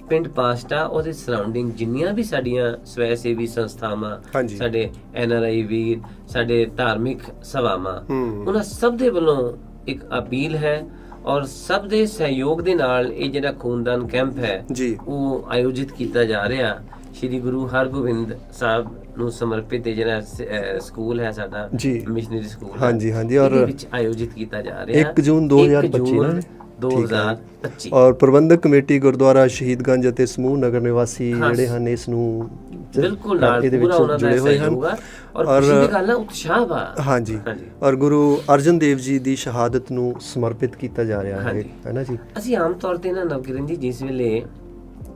ਪਿੰਡ ਪਾਸਟਾ ਉਹਦੇ ਸਰਾਊਂਡਿੰਗ ਜਿੰਨੀਆਂ ਵੀ ਸਾਡੀਆਂ ਸਵੈ ਸੇਵੀ ਸੰਸਥਾਵਾਂ। ਸਾਡੇ ਐਨ ਆਰ ਆਈ ਵੀਰ ਸਾਡੇ ਧਾਰਮਿਕ ਸਭਾਵਾਂ। ਉਹਨਾਂ ਸਭ ਦੇ ਵੱਲੋਂ ਇੱਕ ਅਪੀਲ ਹੈ ਔਰ ਸਭ ਦੇ ਸਹਿਯੋਗ ਦੇ ਨਾਲ ਇਹ ਜਿਹੜਾ ਖੂਨਦਾਨ ਕੈਂਪ ਹੈ ਉਹ ਆਯੋਜਿਤ ਕੀਤਾ ਜਾ ਰਿਹਾ ਸ਼੍ਰੀ ਗੁਰੂ ਹਰਗੋਬਿੰਦ ਸਾਹਿਬ ਨੂੰ ਸਮਰਪਿਤ ਜਿਹੜਾ ਸਕੂਲ ਹੈ ਸਾਡਾ। Missionary school. ਹਾਂਜੀ, ਹਾਂਜੀ, ਔਰ ਵਿੱਚ ਆਯੋਜਿਤ ਕੀਤਾ ਜਾ ਰਿਹਾ 1 ਜੂਨ 2025 ਨਾ? ਜੂਨ ਠੀਕ ਹੈ। 2025 ਔਰ ਪ੍ਰਬੰਧਕ ਕਮੇਟੀ ਗੁਰਦੁਆਰਾ ਸ਼ਹੀਦਗੰਜ ਅਤੇ ਸਮੂਹ ਨਗਰ ਨਿਵਾਸੀ। ਜਿਹੜੇ ਹਨ ਇਸ ਨੂੰ ਬਿਲਕੁਲ ਨਾਲ ਪੂਰਾ ਉਹਨਾਂ ਦਾ ਜੁੜੇ ਹੋਏ ਹਨ। ਔਰ ਖੁਸ਼ੀ ਦੀ ਗੱਲ ਹੈ ਉਤਸ਼ਾਹ ਹਾਂਜੀ। ਔਰ ਗੁਰੂ ਅਰਜਨ ਦੇਵ ਜੀ ਦੀ ਸ਼ਹਾਦਤ ਨੂੰ ਸਮਰਪਿਤ ਕੀਤਾ ਜਾ ਰਿਹਾ ਹੈ। ਹੈ ਨਾ ਜੀ? ਅਸੀਂ ਆਮ ਤੌਰ ਤੇ ਨਾ ਨਵਕਿਰਨ ਜੀ ਜਿਸ ਵੇਲੇ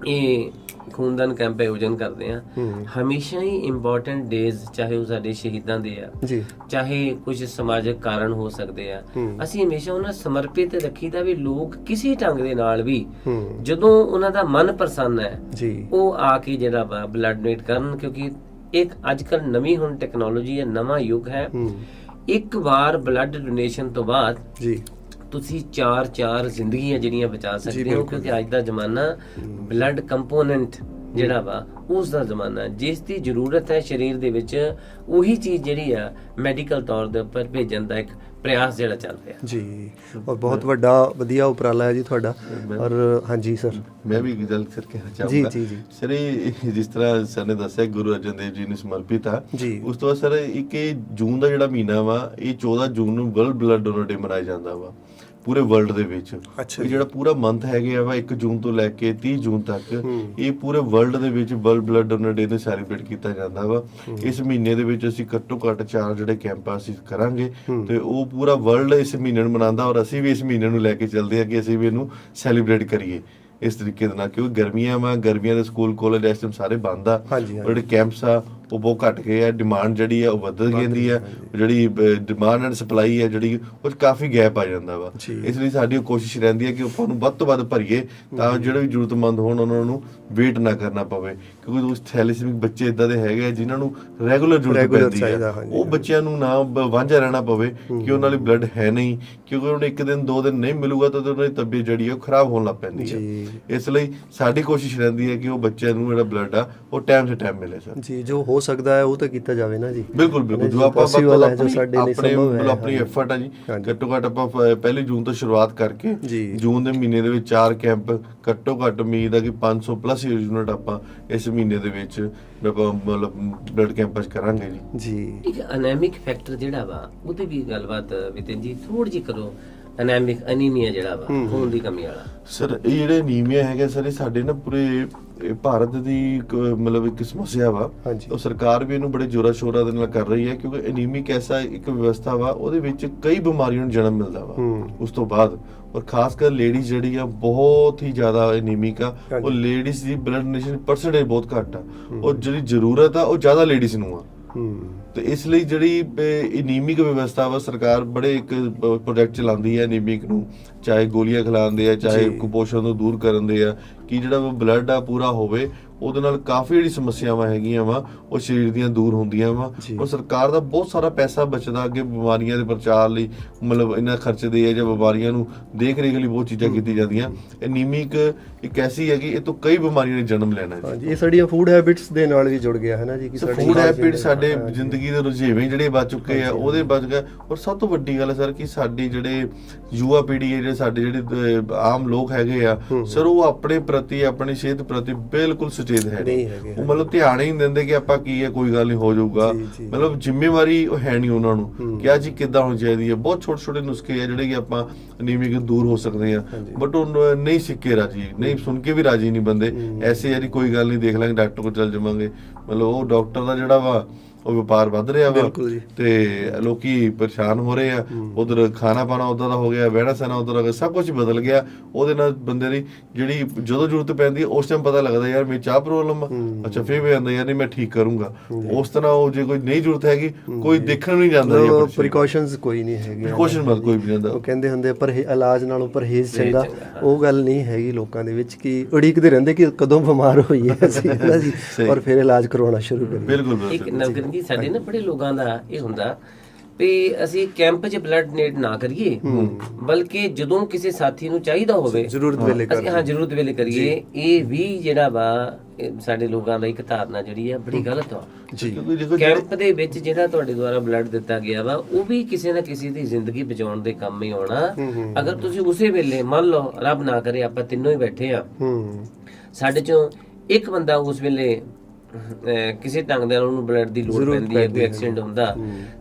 ਇਹ ਖੂਨਦਾਨ ਕੈਂਪ ਆਯੋਜਨ ਕਰਦੇ ਆ ਹਮੇਸ਼ਾ ਹੀ ਇੰਪੋਰਟੈਂਟ ਡੇਜ਼ ਚਾਹੇ ਉਹ ਸਾਡੇ ਸ਼ਹੀਦਾਂ ਦੇ ਆ ਜੀ। ਚਾਹੇ ਕੁਝ ਸਮਾਜਿਕ ਕਾਰਨ ਹੋ ਸਕਦੇ ਆ। ਅਸੀਂ ਹਮੇਸ਼ਾ ਉਹਨਾਂ ਸਮਰਪਿਤ ਰੱਖੀਦਾ ਵੀ ਲੋਕ ਕਿਸੇ ਢੰਗ ਦੇ ਨਾਲ ਵੀ ਜਦੋਂ ਉਹਨਾਂ ਦਾ ਮਨ ਪ੍ਰਸੰਨ ਹੈ ਜੀ। ਉਹ ਆ ਕੇ ਜਿਹੜਾ ਬਲੱਡ ਡੋਨੇਟ ਕਰਨ ਕਿਉਂਕਿ ਇੱਕ ਅੱਜ ਕੱਲ ਨਵੀਂ ਹੁਣ ਟੈਕਨੋਲੋਜੀ ਹੈ ਨਵਾਂ ਯੁੱਗ ਹੂੰ। ਇੱਕ ਵਾਰ ਬਲੱਡ ਡੋਨੇਸ਼ਨ ਤੋਂ ਬਾਅਦ ਜੀ। ਤੁਸੀਂ ਚਾਰ ਚਾਰ ਜ਼ਿੰਦਗੀਆਂ ਜਿਹੜੀਆਂ ਬਚਾ ਸਕਦੇ ਹੋ। ਕਿਉਂਕਿ ਅੱਜ ਦਾ ਜ਼ਮਾਨਾ ਬਲੱਡ ਕੰਪੋਨੈਂਟ ਜਿਹੜਾ ਵਾ ਉਸ ਦਾ ਜ਼ਮਾਨਾ ਜਿਸ ਦੀ ਜ਼ਰੂਰਤ ਹੈ ਸਰੀਰ ਦੇ ਵਿੱਚ ਉਹੀ ਚੀਜ਼ ਜਿਹੜੀ ਆ ਮੈਡੀਕਲ ਤੌਰ ਦੇ ਉੱਪਰ ਭੇਜਣ ਦਾ ਇੱਕ ਪ੍ਰਯਾਸ ਜਿਹੜਾ ਚੱਲ ਰਿਹਾ। ਜੀ ਔਰ ਬਹੁਤ ਵੱਡਾ ਵਧੀਆ ਉਪਰਾਲਾ ਹੈ ਜੀ ਤੁਹਾਡਾ। ਔਰ ਹਾਂਜੀ ਸਰ ਮੈਂ ਵੀ ਗੱਲ ਸਰ ਕਹਿਣਾ ਜੀ, ਚਾਹੂੰਗਾ। ਜੀ, ਜੀ। ਸਰ ਇਹ ਜਿਸ ਤਰ੍ਹਾਂ ਸਰ ਨੇ ਦੱਸਿਆ ਗੁਰੂ ਅਰਜਨ ਦੇਵ ਜੀ ਨੂੰ ਸਮਰਪਿਤ ਆ। ਜੀ। ਉਸ ਤੋਂ ਬਾਅਦ ਸਰ ਇੱਕ ਜੂਨ ਦਾ ਜਿਹੜਾ ਮਹੀਨਾ ਵਾ ਇਹ 14 ਜੂਨ ਨੂੰ ਵਰਲਡ ਬਲੱਡ ਡੋਨਰ ਡੇ ਮਨਾਇਆ ਜਾਂਦਾ ਵਾ। ਪੂਰੇ ਵਰਲਡ ਦੇ ਵਿੱਚ ਇਹ। ਜਿਹੜਾ ਪੂਰਾ ਮੰਥ ਹੈਗੇ ਆ ਵਾ 1 ਜੂਨ ਤੋਂ ਲੈ ਕੇ 30 ਜੂਨ ਤੱਕ। ਇਹ ਪੂਰੇ ਵਰਲਡ ਦੇ ਵਿੱਚ ਵਰਲਡ ਬਲੱਡ ਡੋਨਰ ਡੇ ਨੂੰ ਸੈਲੀਬ੍ਰੇਟ ਕੀਤਾ ਜਾਂਦਾ ਵਾ ਇਸ ਮਹੀਨੇ ਦੇ ਵਿੱਚ ਅਸੀਂ ਘੱਟੋ ਘੱਟ ਚਾਰ ਜਿਹੜੇ ਕੈਂਪ ਅਸੀਂ ਕਰਾਂਗੇ। ਤੇ ਉਹ ਪੂਰਾ ਵਰਲਡ ਇਸ ਮਹੀਨੇ ਨੂੰ ਮਨਾਉਂਦਾ ਔਰ ਅਸੀਂ ਵੀ ਇਸ ਮਹੀਨੇ ਨੂੰ ਲੈ ਕੇ ਚੱਲਦੇ ਆ ਕਿ ਅਸੀਂ ਵੀ ਇਹਨੂੰ ਸੈਲੀਬ੍ਰੇਟ ਕਰੀਏ ਇਸ ਤਰੀਕੇ ਦੇ ਨਾਲ ਕਿਉਂਕਿ ਗਰਮੀਆਂ ਵਾ ਗਰਮੀਆਂ ਦੇ ਸਕੂਲ ਕਾਲਜ ਇਸ ਟਾਈਮ ਸਾਰੇ ਬੰਦ ਆ। ਜਿਹੜੇ ਕੈਂਪਸ ਆ ਉਹ ਬਹੁਤ ਘਟ ਗਏ ਆ ਡਿਮਾਂਡ ਜਿਹੜੀ ਆ ਉਹ ਵੱਧ ਜਾਂਦੀ ਆ। ਗਈ, ਜਿਹੜੀ ਡਿਮਾਂਡ ਐਂਡ ਸਪਲਾਈ ਹੈ ਜਿਹੜੀ ਉਹ ਕਾਫੀ ਗੈਪ ਆ ਜਾਂਦਾ ਵਾ। ਇਸ ਲਈ ਸਾਡੀ ਕੋਸ਼ਿਸ਼ ਰਹਿੰਦੀ ਹੈ ਕਿ ਆਪਾਂ ਨੂੰ ਵੱਧ ਤੋਂ ਵੱਧ ਭਰੀਏ ਤਾਂ ਜਿਹੜੇ ਵੀ ਜ਼ਰੂਰਤਮੰਦ ਹੋਣ ਉਹਨਾਂ ਨੂੰ ਵੇਟ ਨਾ ਕਰਨਾ ਪਵੇ ਕਿਉਂਕਿ ਉਸ ਥੈਲੇਸੀਮਿਕ ਬੱਚੇ ਇਦਾਂ ਦੇ ਹੈਗੇ ਆ ਜਿਨ੍ਹਾਂ ਨੂੰ ਰੈਗੂਲਰ Regular ਪੈਂਦੀ ਹੈ ਉਹ। ਬੱਚਿਆਂ ਨੂੰ ਨਾ ਵਾਂਝਾ ਰਹਿਣਾ ਪਵੇ ਕਿ ਉਹਨਾਂ ਲਈ ਬਲੱਡ ਹੈ ਨਹੀਂ ਕਿਉਂਕਿ ਉਹਨਾਂ ਨੂੰ ਇੱਕ ਦਿਨ ਦੋ ਦਿਨ ਨਹੀਂ ਮਿਲੂਗਾ ਤਾਂ ਉਹਨਾਂ ਦੀ ਤਬੀਅਤ ਜਿਹੜੀ ਹੈ ਉਹ ਖਰਾਬ ਹੋਣ ਲੱਗ ਪੈਂਦੀ। ਹੈ ਇਸ ਲਈ ਸਾਡੀ ਕੋਸ਼ਿਸ਼ ਰਹਿੰਦੀ ਹੈ ਕਿ ਉਹ ਬੱਚਿਆਂ ਨੂੰ ਜਿਹੜਾ ਬਲੱਡ ਆ ਉਹ ਟਾਈਮ ਸੇ ਟਾਈਮ ਮਿਲੇ ਸਰ ਜੀ ਜੋ ਹੋ ਸਕਦਾ ਹੈ ਉਹ ਤਾਂ ਕੀਤਾ ਜਾਵੇ ਨਾ ਜੀ ਬਿਲਕੁਲ ਬਿਲਕੁਲ ਜੋ ਆਪਾਂ possible ਹੈ, ਜੋ ਆਪਣੀ- ਸਾਡੇ ਲਈ ਸੰਭਵ ਹੈ, ਆਪਣੀ। ਐਫਰਟ ਆ ਜੀ। ਘੱਟੋ ਘੱਟ ਆਪਾਂ ਪਹਿਲੀ ਜੂਨ ਤੋਂ ਸ਼ੁਰੂਆਤ ਕਰਕੇ। ਜੂਨ ਦੇ ਮਹੀਨੇ ਦੇ ਵਿੱਚ ਚਾਰ ਕੈਂਪ ਘੱਟੋ ਘੱਟ ਉਮੀਦ ਆ ਕਿ 500 ਪਲੱਸ ਯੂਨਿਟ ਆਪਾਂ ਇਸ ਮਹੀਨੇ ਦੇ ਵਿੱਚ ਆਪਾਂ ਮਤਲਬ ਬਲੱਡ ਕੈਂਪਾਂ 'ਚ ਕਰਾਂਗੇ ਜੀ। ਜੀ। ਇੱਕ ਅਨੈਮਿਕ ਫੈਕਟਰ ਜਿਹੜਾ ਵਾ ਉਹਦੀ ਵੀ ਗੱਲਬਾਤ ਵਿਤਨ ਜੀ ਥੋੜੀ ਜਿਹੀ ਕਰੋ। ਅਨੈਮਿਕ ਅਨੀਮੀਆ ਜਿਹੜਾ ਵਾ। ਖੂਨ ਦੀ ਕਮੀ ਵਾਲਾ ਸਰ ਇਹ ਜਿਹੜੇ ਅਨੀਮੀਆ ਹੈਗੇ ਸਰ ਇਹ ਸਾਡੇ ਨਾ ਪੂਰੇ ਇਹ ਭਾਰਤ ਦੀ ਇੱਕ, ਮਤਲਬ ਇੱਕ ਸਮੱਸਿਆ ਵਾ ਹਾਂਜੀ। ਉਹ ਸਰਕਾਰ ਵੀ ਇਹਨੂੰ ਬੜੇ ਜੋਰਾ ਸ਼ੋਰਾ ਦੇ ਨਾਲ ਕਰ ਰਹੀ ਹੈ ਕਿਉਂਕਿ ਐਨੀਮਿਕ ਐਸਾ ਇੱਕ ਵਿਵਸਥਾ ਵਾ ਉਹਦੇ ਵਿੱਚ ਕਈ ਬਿਮਾਰੀਆਂ ਨੂੰ ਜਨਮ ਮਿਲਦਾ ਵਾ। ਉਸ ਤੋਂ ਬਾਅਦ ਔਰ ਖਾਸ ਕਰ ਲੇਡੀਜ਼ ਜਿਹੜੀ ਆ ਬਹੁਤ ਹੀ ਜ਼ਿਆਦਾ ਐਨੀਮਿਕ ਆ। ਉਹ ਲੇਡੀਜ਼ ਦੀ ਬਲੱਡ ਡੋਨੇਸ਼ਨ ਪਰਸੈਂਟੇਜ ਬਹੁਤ ਘੱਟ ਆ ਉਹ ਜਿਹੜੀ ਜ਼ਰੂਰਤ ਆ ਉਹ ਜ਼ਿਆਦਾ ਲੇਡੀਜ਼ ਨੂੰ ਆ ਤੇ ਇਸ ਲਈ ਜਿਹੜੀ ਐਨੀਮਿਕ ਵਿਵਸਥਾ ਵਾ ਸਰਕਾਰ ਬੜੇ ਇੱਕ ਪ੍ਰੋਜੈਕਟ ਚਲਾਉਂਦੀ ਹੈ ਐਨੀਮਿਕ ਨੂੰ। ਚਾਹੇ ਗੋਲੀਆਂ ਖਿਲਾਉਂਦੇ ਆ ਚਾਹੇ। ਕੁਪੋਸ਼ਣ ਨੂੰ ਦੂਰ ਕਰਨ ਦੇ ਆ। ਕਿ ਜਿਹੜਾ ਬਲੱਡ ਆ ਪੂਰਾ ਹੋਵੇ ਉਹਦੇ ਨਾਲ ਕਾਫੀ ਜਿਹੜੀ ਸਮੱਸਿਆਵਾਂ ਹੈਗੀਆਂ ਵਾ ਉਹ ਸਰੀਰ ਦੀਆਂ ਦੂਰ ਹੁੰਦੀਆਂ ਵਾ। ਔਰ ਸਰਕਾਰ ਦਾ ਬਹੁਤ ਸਾਰਾ ਪੈਸਾ ਬਚਦਾ ਅੱਗੇ ਬਿਮਾਰੀਆਂ ਦੇ ਪ੍ਰਚਾਰ ਲਈ ਮਤਲਬ ਇਹਨਾਂ ਖਰਚਦੇ ਆ ਜਾਂ ਬਿਮਾਰੀਆਂ ਨੂੰ ਦੇਖ ਰੇਖ ਲਈ ਬਹੁਤ ਚੀਜ਼ਾਂ ਕੀਤੀ ਜਾਂਦੀਆਂ ਐਨੀਮਿਕ ਇੱਕ ਐਸੀ ਹੈ ਕਿ ਇਹ ਤੋਂ ਕਈ ਬਿਮਾਰੀਆਂ ਨੇ ਜਨਮ ਲੈਣਾ ਹੈ ਹਾਂਜੀ ਇਹ ਸਾਡੀਆਂ ਫੂਡ ਹੈਬਿਟਸ ਦੇ ਨਾਲ ਵੀ ਜੁੜ ਗਿਆ ਹੈ ਨਾ ਜੀ ਕਿ ਸਾਡੀ ਫੂਡ ਹੈਬਿਟ ਸਾਡੇ। ਜ਼ਿੰਦਗੀ ਦੇ ਰੁਝੇਵੇਂ ਜਿਹੜੇ ਬਚ ਚੁੱਕੇ ਆ ਉਹਦੇ ਬਚ ਗਏ ਔਰ ਸਭ ਤੋਂ ਵੱਡੀ ਗੱਲ ਹੈ ਸਰ ਕਿ ਸਾਡੀ ਜਿਹੜੇ ਯੁਵਾ ਪੀੜ੍ਹੀ ਹੈ ਜਿਹੜੇ ਸਾਡੇ ਜਿਹੜੇ ਆਮ ਲੋਕ ਹੈਗੇ ਆ। ਸਰ ਉਹ ਆਪਣੇ ਪ੍ਰਤੀ ਆਪਣੀ ਸਿਹਤ ਪ੍ਰਤੀ ਬਿਲਕੁਲ ਸੁਚੇਤ ਹੈ ਨਹੀਂ ਹੈਗੇ, ਉਹ ਮਤਲਬ ਧਿਆਨ ਹੀ ਨਹੀਂ ਦਿੰਦੇ ਕਿ ਆਪਾਂ ਕੀ ਹੈ ਕੋਈ ਗੱਲ ਨਹੀਂ ਹੋ ਜਾਊਗਾ। ਮਤਲਬ ਜ਼ਿੰਮੇਵਾਰੀ ਉਹ ਹੈ ਨਹੀਂ ਉਹਨਾਂ ਨੂੰ। ਕਿ ਆ ਜੀ ਕਿੱਦਾਂ ਹੋਣੀ ਚਾਹੀਦੀ ਹੈ ਬਹੁਤ ਛੋਟੇ ਛੋਟੇ ਨੁਸਖੇ ਆ ਜਿਹੜੇ ਕਿ ਆਪਾਂ ਅਨੀਮਿਕ ਤੋਂ ਦੂਰ ਹੋ ਸਕਦੇ ਆ। ਬਟ ਉਹ ਨਹੀਂ ਸਿੱਕੇ ਰਾਜੀ ਨਹੀਂ ਸੁਣ ਕੇ ਵੀ ਰਾਜੀ ਨਹੀਂ ਬੰਦੇ। ਐਸੇ ਯਾਰੀ ਕੋਈ ਗੱਲ ਨਹੀਂ ਦੇਖ ਲਾਂਗੇ ਡਾਕਟਰ ਕੋਲ ਚੱਲ ਜਾਵਾਂਗੇ ਮਤਲਬ ਉਹ ਡਾਕਟਰ ਦਾ ਜਿਹੜਾ ਵਾ ਉਹ ਵਪਾਰ ਵੱਧ ਰਿਹਾ ਵਾ ਬਿਲਕੁਲ ਜੀ। ਤੇ ਲੋਕੀ ਪਰੇਸ਼ਾਨ ਹੋ ਰਹੇ ਆ। ਉਧਰ ਖਾਣਾ ਪਾਣਾ ਉਧਰ ਦਾ ਹੋ ਗਿਆ ਬਹਿਣਾ ਸਹਿਣਾ ਉਧਰ ਦਾ ਸਭ ਕੁਝ ਬਦਲ ਗਿਆ। ਉਹਦੇ ਨਾਲ ਬੰਦੇ ਦੀ ਜਿਹੜੀ ਜਦੋਂ ਜ਼ਰੂਰਤ ਪੈਂਦੀ ਉਸ ਟਾਈਮ ਪਤਾ ਲੱਗਦਾ ਯਾਰ ਮੇਰੀ ਚਾਹ ਪ੍ਰੋਬਲਮ ਆ। ਅੱਛਾ ਫੇਰ ਵੀ ਆਂਦਾ ਯਾਰ ਨਹੀਂ ਮੈਂ ਠੀਕ ਕਰੂੰਗਾ। ਉਸ ਤਰ੍ਹਾਂ ਉਹ ਜੇ ਕੋਈ ਨਹੀਂ ਜ਼ਰੂਰਤ ਹੈਗੀ ਕੋਈ ਦੇਖਣ ਨਹੀਂ ਜਾਂਦਾ ਜੀ ਆਪਣੀ ਪ੍ਰੀਕਾਸ਼ਨਸ ਕੋਈ ਨਹੀਂ ਹੈਗੇ Precaution ਮਤਲਬ ਕੋਈ ਵੀ ਨਹੀਂ ਜਾਂਦਾ। ਉਹ ਕਹਿੰਦੇ ਹੁੰਦੇ ਪਰ ਇਲਾਜ ਨਾਲੋਂ ਪਰਹੇਜ਼ ਚੰਗਾ। ਉਹ ਗੱਲ ਨਹੀਂ ਹੈਗੀ ਲੋਕਾਂ ਦੇ ਵਿੱਚ ਕਿ ਉਡੀਕਦੇ ਰਹਿੰਦੇ ਕਿ ਕਦੋਂ ਬਿਮਾਰ ਹੋਈਏ ਅਸੀਂ। ਔਰ ਫਿਰ ਇਲਾਜ ਕਰਵਾਉਣਾ ਸ਼ੁਰੂ ਕਰੀਏ। ਬਿਲਕੁਲ। ਇੱਕ ਨਵਗਨ ਜੀ ਸਾਡੇ ਨਾ ਬੜੇ ਲੋਕਾਂ ਦਾ ਇਹ ਹੁੰਦਾ ਵੀ ਅਸੀਂ ਕੈਂਪ 'ਚ ਬਲੱਡ ਡੋਨੇਟ ਨਾ ਕਰੀਏ ਬਲਕਿ ਜਦੋਂ ਕਿਸੇ ਸਾਥੀ ਨੂੰ ਚਾਹੀਦਾ ਹੋਵੇ ਜ਼ਰੂਰਤ ਵੇਲੇ ਕਰ ਅਸੀਂ ਹਾਂ ਜ਼ਰੂਰਤ ਵੇਲੇ ਕਰੀਏ। ਇਹ ਵੀ ਜਿਹੜਾ ਵਾ ਸਾਡੇ ਲੋਕਾਂ ਦਾ ਇੱਕ ਧਾਰਨਾ ਜਿਹੜੀ ਆ ਬੜੀ ਗਲਤ ਆ। ਜੀ। ਕਿਉਂਕਿ ਕੈਂਪ ਦੇ ਵਿੱਚ ਜਿਹੜਾ ਤੁਹਾਡੇ ਦੁਆਰਾ ਬਲੱਡ ਦਿੱਤਾ ਗਿਆ ਵਾ ਉਹ ਵੀ ਕਿਸੇ ਨਾ ਕਿਸੇ ਦੀ ਜ਼ਿੰਦਗੀ ਬਚਾਉਣ ਦੇ ਕੰਮ ਹੀ ਆਉਣਾ। ਅਗਰ ਤੁਸੀਂ ਉਸੇ ਵੇਲੇ ਮੰਨ ਲਓ ਰੱਬ ਨਾ ਕਰੇ ਆਪਾਂ ਤਿੰਨੋਂ ਹੀ ਬੈਠੇ ਆ। ਹੂੰ। ਸਾਡੇ ਚੋਂ ਇੱਕ ਬੰਦਾ ਉਸ ਵੇਲੇ ਕਿਸੇ ਢੰਗ ਦੇ ਨਾਲ ਉਹਨੂੰ ਬਲੱਡ ਦੀ ਲੋੜ ਪੈਂਦੀ ਹੈ ਕੋਈ। ਐਕਸੀਡੈਂਟ ਹੁੰਦਾ